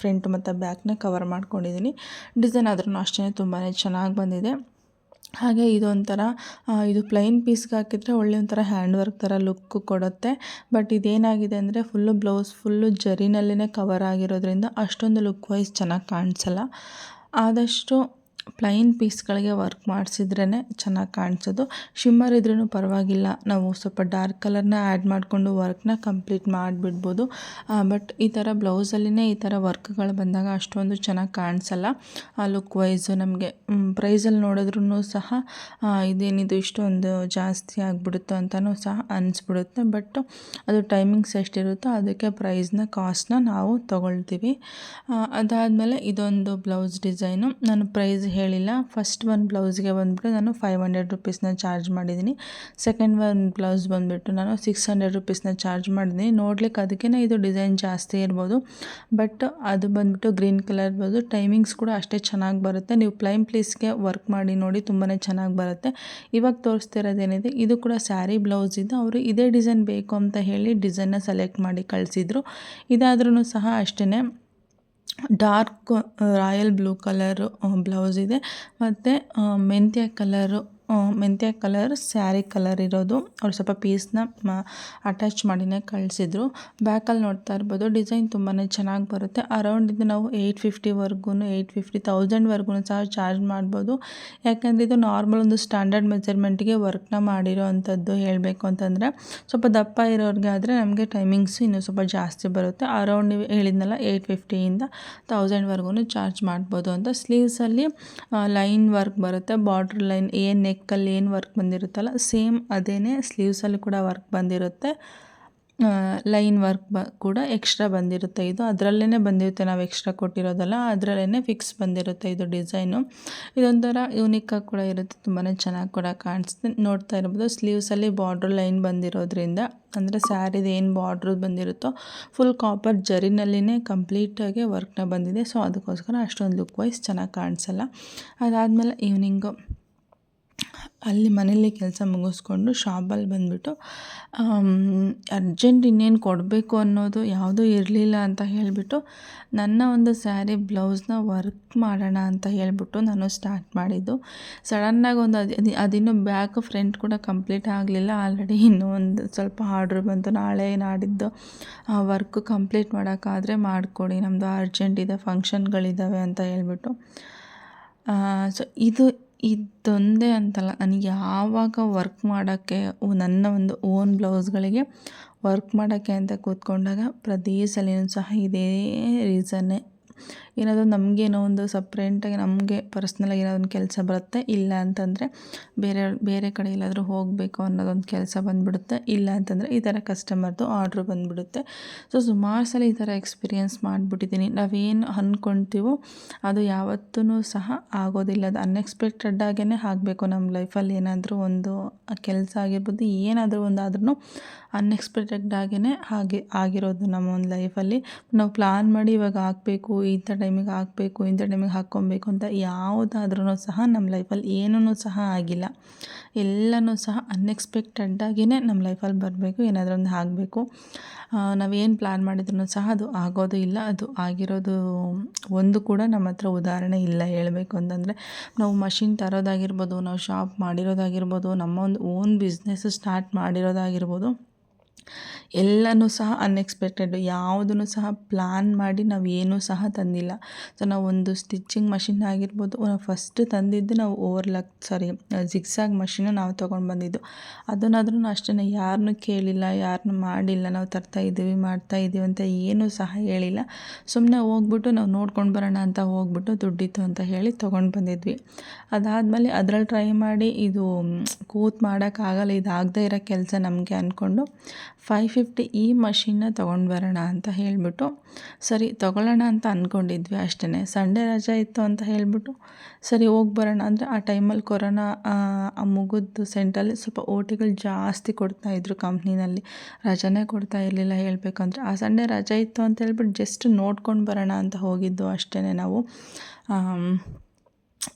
S2: ಫ್ರಂಟ್ ಮತ್ತು ಬ್ಯಾಕ್ನ ಕವರ್ ಮಾಡ್ಕೊಂಡಿದ್ದೀನಿ ಡಿಸೈನ್ ಆದ್ರೂ ಅಷ್ಟೇ ತುಂಬಾ ಚೆನ್ನಾಗಿ ಬಂದಿದೆ. ಹಾಗೆ ಇದೊಂಥರ ಇದು ಪ್ಲೈನ್ ಪೀಸ್ಗೆ ಹಾಕಿದರೆ ಒಳ್ಳೆ ಒಂಥರ ಹ್ಯಾಂಡ್ ವರ್ಕ್ ಥರ ಲುಕ್ ಕೊಡುತ್ತೆ. ಬಟ್ ಇದೇನಾಗಿದೆ ಅಂದರೆ ಫುಲ್ಲು ಬ್ಲೌಸ್ ಫುಲ್ಲು ಜರಿನಲ್ಲೇ ಕವರ್ ಆಗಿರೋದ್ರಿಂದ ಅಷ್ಟೊಂದು ಲುಕ್ ವೈಸ್ ಚೆನ್ನಾಗಿ ಕಾಣಿಸಲ್ಲ. ಆದಷ್ಟು ಪ್ಲೈನ್ ಪೀಸ್ಗಳಿಗೆ ವರ್ಕ್ ಮಾಡಿಸಿದ್ರೇ ಚೆನ್ನಾಗಿ ಕಾಣಿಸೋದು. ಶಿಮ್ಮರ್ ಇದ್ರೂ ಪರವಾಗಿಲ್ಲ. ನಾವು ಸ್ವಲ್ಪ ಡಾರ್ಕ್ ಕಲರ್ನ ಆ್ಯಡ್ ಮಾಡಿಕೊಂಡು ವರ್ಕ್ನ ಕಂಪ್ಲೀಟ್ ಮಾಡಿಬಿಡ್ಬೋದು. ಬಟ್ ಈ ಥರ ಬ್ಲೌಸಲ್ಲಿನೇ ಈ ಥರ ವರ್ಕ್ಗಳು ಬಂದಾಗ ಅಷ್ಟೊಂದು ಚೆನ್ನಾಗಿ ಕಾಣಿಸಲ್ಲ. ಲುಕ್ ವೈಸು ನಮಗೆ. ಪ್ರೈಸಲ್ಲಿ ನೋಡಿದ್ರೂ ಸಹ ಇದೇನಿದು ಇಷ್ಟೊಂದು ಜಾಸ್ತಿ ಆಗಿಬಿಡುತ್ತೋ ಅಂತಲೂ ಸಹ ಅನಿಸ್ಬಿಡುತ್ತೆ. ಬಟ್ ಅದು ಟೈಮಿಂಗ್ಸ್ ಎಷ್ಟಿರುತ್ತೋ ಅದಕ್ಕೆ ಪ್ರೈಸ್ನ ಕಾಸ್ಟ್ನ ನಾವು ತೊಗೊಳ್ತೀವಿ. ಅದಾದಮೇಲೆ ಇದೊಂದು ಬ್ಲೌಸ್ ಡಿಸೈನು ನಾನು ಪ್ರೈಸ್ ಹೇಳಿಲ್ಲ. ಫಸ್ಟ್ ಒಂದು ಬ್ಲೌಸ್ಗೆ ಬಂದುಬಿಟ್ಟು ನಾನು ಫೈವ್ ಹಂಡ್ರೆಡ್ ರುಪೀಸ್ನ ಚಾರ್ಜ್ ಮಾಡಿದ್ದೀನಿ. ಸೆಕೆಂಡ್ ಒಂದು ಬ್ಲೌಸ್ ಬಂದುಬಿಟ್ಟು ನಾನು ಸಿಕ್ಸ್ ಹಂಡ್ರೆಡ್ ರುಪೀಸ್ನ ಚಾರ್ಜ್ ಮಾಡಿದ್ದೀನಿ. ನೋಡ್ಲಿಕ್ಕೆ ಅದಕ್ಕೇ ಇದು ಡಿಸೈನ್ ಜಾಸ್ತಿ ಇರ್ಬೋದು. ಬಟ್ ಅದು ಬಂದುಬಿಟ್ಟು ಗ್ರೀನ್ ಕಲರ್ ಇರ್ಬೋದು. ಟೈಮಿಂಗ್ಸ್ ಕೂಡ ಅಷ್ಟೇ ಚೆನ್ನಾಗಿ ಬರುತ್ತೆ. ನೀವು ಪ್ಲೈನ್ ಪ್ಲೀಸ್ಗೆ ವರ್ಕ್ ಮಾಡಿ ನೋಡಿ ತುಂಬಾ ಚೆನ್ನಾಗಿ ಬರುತ್ತೆ. ಇವಾಗ ತೋರಿಸ್ತಿರೋದೇನಿದೆ, ಇದು ಕೂಡ ಸ್ಯಾರಿ ಬ್ಲೌಸ್ ಇದು. ಅವರು ಇದೇ ಡಿಸೈನ್ ಬೇಕು ಅಂತ ಹೇಳಿ ಡಿಸೈನ್ನ ಸೆಲೆಕ್ಟ್ ಮಾಡಿ ಕಳಿಸಿದ್ರು. ಇದಾದ್ರೂ ಸಹ ಅಷ್ಟೇ dark royal blue colour blouse ಇದೆ. ಮತ್ತು ಮೆಂತ್ಯ ಕಲರು ಮೆಂತ್ಯ ಕಲರ್ ಸ್ಯಾರಿ ಕಲರ್ ಇರೋದು. ಅವ್ರು ಸ್ವಲ್ಪ ಪೀಸ್ನ ಅಟ್ಯಾಚ್ ಮಾಡಿನೇ ಕಳಿಸಿದ್ರು. ಬ್ಯಾಕಲ್ಲಿ ನೋಡ್ತಾ ಇರ್ಬೋದು ಡಿಸೈನ್ ತುಂಬಾ ಚೆನ್ನಾಗಿ ಬರುತ್ತೆ. ಅರೌಂಡ್ ಇದು ನಾವು ಏಯ್ಟ್ ಫಿಫ್ಟಿವರೆಗೂ ಏಯ್ಟ್ ಫಿಫ್ಟಿ ತೌಸಂಡ್ವರೆಗೂ ಸಹ ಚಾರ್ಜ್ ಮಾಡ್ಬೋದು. ಯಾಕೆಂದರೆ ಇದು ನಾರ್ಮಲ್ ಒಂದು ಸ್ಟ್ಯಾಂಡರ್ಡ್ ಮೆಜರ್ಮೆಂಟ್ಗೆ ವರ್ಕ್ನ ಮಾಡಿರೋ ಅಂಥದ್ದು ಹೇಳಬೇಕು ಅಂತಂದರೆ, ಸ್ವಲ್ಪ ದಪ್ಪ ಇರೋರಿಗೆ ಆದರೆ ನಮಗೆ ಟೈಮಿಂಗ್ಸ್ ಇನ್ನೂ ಸ್ವಲ್ಪ ಜಾಸ್ತಿ ಬರುತ್ತೆ. ಅರೌಂಡ್ ನೀವು ಹೇಳಿದ್ನಲ್ಲ ಏಯ್ಟ್ ಫಿಫ್ಟಿಯಿಂದ ತೌಸಂಡ್ವರೆಗೂ ಚಾರ್ಜ್ ಮಾಡ್ಬೋದು ಅಂತ. ಸ್ಲೀವ್ಸಲ್ಲಿ ಲೈನ್ ವರ್ಕ್ ಬರುತ್ತೆ. ಬಾರ್ಡ್ರ್ ಲೈನ್ ಏನು ನೆಕ್ಕಲ್ಲಿ ಏನು ವರ್ಕ್ ಬಂದಿರುತ್ತಲ್ಲ, ಸೇಮ್ ಅದೇ ಸ್ಲೀವ್ಸಲ್ಲಿ ಕೂಡ ವರ್ಕ್ ಬಂದಿರುತ್ತೆ. ಲೈನ್ ವರ್ಕ್ ಬ, ಕೂಡ ಎಕ್ಸ್ಟ್ರಾ ಬಂದಿರುತ್ತೆ ಇದು. ಅದರಲ್ಲೇ ಬಂದಿರುತ್ತೆ ನಾವು ಎಕ್ಸ್ಟ್ರಾ ಕೊಟ್ಟಿರೋದಲ್ಲ ಅದರಲ್ಲೇ ಫಿಕ್ಸ್ ಬಂದಿರುತ್ತೆ ಇದು ಡಿಸೈನು. ಇದೊಂಥರ ಯೂನಿಕಾಗಿ ಕೂಡ ಇರುತ್ತೆ ತುಂಬಾ ಚೆನ್ನಾಗಿ ಕೂಡ ಕಾಣಿಸುತ್ತೆ ನೋಡ್ತಾ ಇರ್ಬೋದು. ಸ್ಲೀವ್ಸಲ್ಲಿ ಬಾರ್ಡ್ರ್ ಲೈನ್ ಬಂದಿರೋದ್ರಿಂದ, ಅಂದರೆ ಸ್ಯಾರಿದು ಏನು ಬಾರ್ಡ್ರ್ ಬಂದಿರುತ್ತೋ, ಫುಲ್ ಕಾಪರ್ ಜರಿನಲ್ಲಿನೇ ಕಂಪ್ಲೀಟಾಗಿ ವರ್ಕ್ನ ಬಂದಿದೆ. ಸೊ, ಅದಕ್ಕೋಸ್ಕರ ಅಷ್ಟೊಂದು ಲುಕ್ ವೈಸ್ ಚೆನ್ನಾಗಿ ಕಾಣಿಸಲ್ಲ. ಅದಾದಮೇಲೆ ಈವ್ನಿಂಗು. ಅಲ್ಲಿ ಮನೇಲಿ ಕೆಲಸ ಮುಗಿಸ್ಕೊಂಡು ಶಾಪಲ್ಲಿ ಬಂದುಬಿಟ್ಟು ಅರ್ಜೆಂಟ್ ಇನ್ನೇನು ಕೊಡಬೇಕು ಅನ್ನೋದು ಯಾವುದೂ ಇರಲಿಲ್ಲ ಅಂತ ಹೇಳಿಬಿಟ್ಟು, ನನ್ನ ಒಂದು ಸ್ಯಾರಿ ಬ್ಲೌಸ್ನ ವರ್ಕ್ ಮಾಡೋಣ ಅಂತ ಹೇಳಿಬಿಟ್ಟು ನಾನು ಸ್ಟಾರ್ಟ್ ಮಾಡಿದ್ದು. ಸಡನ್ನಾಗಿ ಒಂದು ಅದು ಅದಿನ್ನೂ ಬ್ಯಾಕ್ ಫ್ರಂಟ್ ಕೂಡ ಕಂಪ್ಲೀಟ್ ಆಗಲಿಲ್ಲ. ಆಲ್ರೆಡಿ ಇನ್ನೂ ಒಂದು ಸ್ವಲ್ಪ ಆರ್ಡ್ರ್ ಬಂತು. ನಾಳೆ ನಾಡಿದ್ದು ವರ್ಕ್ ಕಂಪ್ಲೀಟ್ ಮಾಡೋಕ್ಕಾದರೆ ಮಾಡಿಕೊಡಿ. ನಮ್ಮದು ಅರ್ಜೆಂಟ್ ಇದೆ ಫಂಕ್ಷನ್ಗಳಿದ್ದಾವೆ ಅಂತ ಹೇಳ್ಬಿಟ್ಟು. ಸೊ ಇದು ಇದೊಂದೇ ಅಂತಲ್ಲ. ನನಗೆ ಯಾವಾಗ ವರ್ಕ್ ಮಾಡೋಕ್ಕೆ ನನ್ನ ಒಂದು ಓನ್ ಬ್ಲೌಸ್ಗಳಿಗೆ ವರ್ಕ್ ಮಾಡೋಕ್ಕೆ ಅಂತ ಕೂತ್ಕೊಂಡಾಗ ಪ್ರತಿ ಸಹ ಇದೇ ರೀಸನ್ನೇ ಏನಾದರೂ ನಮಗೇನೋ ಒಂದು ಸಪ್ರೇಟಾಗಿ ನಮಗೆ ಪರ್ಸ್ನಲಾಗಿ ಏನೋ ಒಂದು ಕೆಲಸ ಬರುತ್ತೆ, ಇಲ್ಲ ಅಂತಂದರೆ ಬೇರೆ ಬೇರೆ ಕಡೆ ಎಲ್ಲಾದರೂ ಹೋಗಬೇಕು ಅನ್ನೋದೊಂದು ಕೆಲಸ ಬಂದುಬಿಡುತ್ತೆ, ಇಲ್ಲ ಅಂತಂದರೆ ಈ ಥರ ಕಸ್ಟಮರ್ದು ಆರ್ಡ್ರ್ ಬಂದುಬಿಡುತ್ತೆ. ಸೊ ಸುಮಾರು ಸಲ ಈ ಥರ ಎಕ್ಸ್ಪೀರಿಯೆನ್ಸ್ ಮಾಡಿಬಿಟ್ಟಿದ್ದೀನಿ. ನಾವೇನು ಅಂದ್ಕೊಳ್ತೀವೋ ಅದು ಯಾವತ್ತೂ ಸಹ ಆಗೋದಿಲ್ಲ. ಅದು ಅನ್ಎಕ್ಸ್ಪೆಕ್ಟೆಡ್ ಆಗೇ ಆಗಬೇಕು ನಮ್ಮ ಲೈಫಲ್ಲಿ ಏನಾದರೂ ಒಂದು ಕೆಲಸ ಆಗಿರ್ಬೋದು, ಏನಾದರೂ ಒಂದು ಆದ್ರೂ ಅನ್ಎಕ್ಸ್ಪೆಕ್ಟೆಡ್ ಆಗೇ ಹಾಗೆ ಆಗಿರೋದು ನಮ್ಮ ಒಂದು ಲೈಫಲ್ಲಿ ನಾವು ಪ್ಲಾನ್ ಮಾಡಿ ಇವಾಗ ಹಾಕಬೇಕು ಇಂಥ ಟೈಮಿಗೆ ಹಾಕಬೇಕು, ಇಂಥ ಟೈಮಿಗೆ ಹಾಕ್ಕೊಬೇಕು ಅಂತ ಯಾವುದಾದ್ರೂ ಸಹ ನಮ್ಮ ಲೈಫಲ್ಲಿ ಏನೂ ಸಹ ಆಗಿಲ್ಲ. ಎಲ್ಲನೂ ಸಹ ಅನ್ಎಕ್ಸ್ಪೆಕ್ಟೆಡ್ಡಾಗಿಯೇ ನಮ್ಮ ಲೈಫಲ್ಲಿ ಬರಬೇಕು, ಏನಾದರೂ ಒಂದು ಆಗಬೇಕು ನಾವೇನು ಪ್ಲ್ಯಾನ್ ಮಾಡಿದ್ರೂ ಸಹ ಅದು ಆಗೋದು ಇಲ್ಲ, ಅದು ಆಗಿರೋದು ಒಂದು ಕೂಡ ನಮ್ಮ ಹತ್ರ ಉದಾಹರಣೆ ಇಲ್ಲ ಹೇಳಬೇಕು ಅಂತಂದರೆ, ನಾವು ಮಷಿನ್ ತರೋದಾಗಿರ್ಬೋದು, ನಾವು ಶಾಪ್ ಮಾಡಿರೋದಾಗಿರ್ಬೋದು, ನಮ್ಮ ಒಂದು ಓನ್ ಬಿಸ್ನೆಸ್ ಸ್ಟಾರ್ಟ್ ಮಾಡಿರೋದಾಗಿರ್ಬೋದು ಎಲ್ಲನೂ ಸಹ ಅನ್ಎಕ್ಸ್ಪೆಕ್ಟೆಡ್ ಯಾವುದನ್ನು ಸಹ ಪ್ಲ್ಯಾನ್ ಮಾಡಿ ನಾವು ಏನೂ ಸಹ ತಂದಿಲ್ಲ. ಸೊ ನಾವು ಒಂದು ಸ್ಟಿಚ್ಚಿಂಗ್ ಮಷಿನ್ ಆಗಿರ್ಬೋದು, ನಾವು ಫಸ್ಟ್ ತಂದಿದ್ದು ನಾವು ಓವರ್ಲಾಕ್ ಸಾರಿ ಜಿಗ್ಸಾಗ್ ಮಷಿನ ನಾವು ತೊಗೊಂಡು ಬಂದಿದ್ದು. ಅದನ್ನಾದ್ರೂ ಅಷ್ಟೇ ಯಾರನ್ನೂ ಕೇಳಿಲ್ಲ ಯಾರನ್ನೂ ಮಾಡಿಲ್ಲ, ನಾವು ತರ್ತಾ ಇದ್ದೀವಿ, ಮಾಡ್ತಾ ಇದ್ದೀವಿ ಅಂತ ಏನೂ ಸಹ ಹೇಳಿಲ್ಲ. ಸುಮ್ಮನೆ ಹೋಗ್ಬಿಟ್ಟು ನಾವು ನೋಡ್ಕೊಂಡು ಬರೋಣ ಅಂತ ಹೋಗ್ಬಿಟ್ಟು ದುಡ್ಡಿತ್ತು ಅಂತ ಹೇಳಿ ತೊಗೊಂಡು ಬಂದಿದ್ವಿ. ಅದಾದಮೇಲೆ ಅದರಲ್ಲಿ ಟ್ರೈ ಮಾಡಿ, ಇದು, ಕೂತ್ ಮಾಡೋಕ್ಕಾಗಲ್ಲ ಇದಾಗದೇ ಇರೋ ಕೆಲಸ ನಮಗೆ ಅಂದ್ಕೊಂಡು ಫೈ ಫಿಫ್ಟಿ ಈ ಮಷಿನ್ನ ತೊಗೊಂಡು ಬರೋಣ ಅಂತ ಹೇಳಿಬಿಟ್ಟು, ಸರಿ ತೊಗೊಳ್ಳೋಣ ಅಂತ ಅಂದ್ಕೊಂಡಿದ್ವಿ ಅಷ್ಟೇ ಸಂಡೇ ರಜಾ ಇತ್ತು ಅಂತ ಹೇಳಿಬಿಟ್ಟು, ಸರಿ ಹೋಗಿ ಬರೋಣ. ಅಂದರೆ ಆ ಟೈಮಲ್ಲಿ ಕೊರೋನಾ ಮುಗಿದು ಸೆಂಟಲ್ಲಿ ಸ್ವಲ್ಪ ಓಟಿಗಳು ಜಾಸ್ತಿ ಕೊಡ್ತಾ ಇದ್ರು ಕಂಪ್ನಿನಲ್ಲಿ. ರಜಾನೇ ಕೊಡ್ತಾ ಇರಲಿಲ್ಲ ಹೇಳಬೇಕಂದ್ರೆ. ಆ ಸಂಡೇ ರಜಾ ಇತ್ತು ಅಂತ ಹೇಳ್ಬಿಟ್ಟು ಜಸ್ಟ್ ನೋಡ್ಕೊಂಡು ಬರೋಣ ಅಂತ ಹೋಗಿದ್ದು ಅಷ್ಟೇ ನಾವು.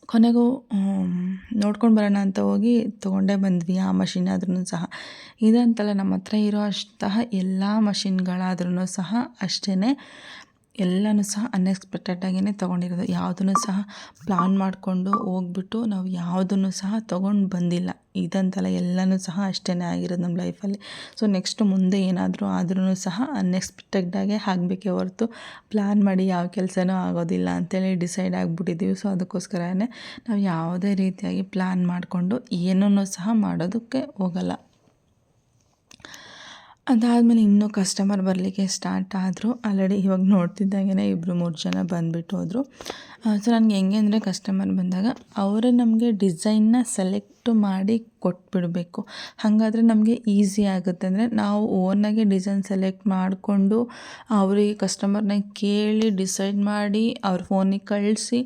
S2: ಕೊನೆಗೂ ನೋಡ್ಕೊಂಡು ಬರೋಣ ಅಂತ ಹೋಗಿ ತೊಗೊಂಡೇ ಬಂದ್ವಿ. ಆ ಮಷಿನ್ ಆದ್ರೂ ಸಹ. ಇದಂತಲ್ಲ, ನಮ್ಮ ಹತ್ರ ಇರೋ ಅಷ್ಟಹ ಎಲ್ಲ ಮಷಿನ್ಗಳಾದ್ರೂ ಸಹ ಅಷ್ಟೇ ಎಲ್ಲನೂ ಸಹ ಅನ್ಎಕ್ಸ್ಪೆಕ್ಟೆಡಾಗಿಯೇ ತೊಗೊಂಡಿರೋದು. ಯಾವುದನ್ನು ಸಹ ಪ್ಲಾನ್ ಮಾಡಿಕೊಂಡು ಹೋಗ್ಬಿಟ್ಟು ನಾವು ಯಾವುದನ್ನು ಸಹ ತೊಗೊಂಡು ಬಂದಿಲ್ಲ. ಇದಂತಲ್ಲ ಎಲ್ಲನೂ ಸಹ ಅಷ್ಟೇ ಆಗಿರೋದು ನಮ್ಮ ಲೈಫಲ್ಲಿ ಸೊ ನೆಕ್ಸ್ಟ್ ಮುಂದೆ ಏನಾದರೂ ಆದ್ರೂ ಸಹ ಅನ್ಎಕ್ಸ್ಪೆಕ್ಟೆಡಾಗೆ ಆಗಬೇಕೇ ಹೊರತು ಪ್ಲ್ಯಾನ್ ಮಾಡಿ ಯಾವ ಕೆಲಸನೂ ಆಗೋದಿಲ್ಲ ಅಂತೇಳಿ ಡಿಸೈಡ್ ಆಗಿಬಿಟ್ಟಿದ್ದೀವಿ ಸೊ ಅದಕ್ಕೋಸ್ಕರನೇ ನಾವು ಯಾವುದೇ ರೀತಿಯಾಗಿ ಪ್ಲ್ಯಾನ್ ಮಾಡಿಕೊಂಡು ಏನನ್ನೂ ಸಹ ಮಾಡೋದಕ್ಕೆ ಹೋಗಲ್ಲ. ಅದಾದಮೇಲೆ ಇನ್ನೂ ಕಸ್ಟಮರ್ ಬರಲಿಕ್ಕೆ ಸ್ಟಾರ್ಟ್ ಆದರು. ಆಲ್ರೆಡಿ ಇವಾಗ ನೋಡ್ತಿದ್ದಂಗೆ ಇಬ್ಬರು ಮೂರು ಜನ ಬಂದುಬಿಟ್ಟು ಹೋದರು. ಸೊ ನನಗೆ ಹೆಂಗೆ ಅಂದರೆ ಕಸ್ಟಮರ್ ಬಂದಾಗ ಅವರೇ ನಮಗೆ ಡಿಸೈನ್ನ ಸೆಲೆಕ್ಟ್ ಮಾಡಿ ಕೊಟ್ಬಿಡಬೇಕು. ಹಾಗಾದ್ರೆ ನಮಗೆ ಈಸಿ ಆಗುತ್ತೆ. ಅಂದರೆ ನಾವು ಓನಾಗೆ ಡಿಸೈನ್ ಸೆಲೆಕ್ಟ್ ಮಾಡಿಕೊಂಡು ಅವರಿಗೆ ಕಸ್ಟಮರ್ನ ಕೇಳಿ ಡಿಸೈಡ್ ಮಾಡಿ ಅವ್ರ ಫೋನಿಗೆ ಕಳಿಸಿ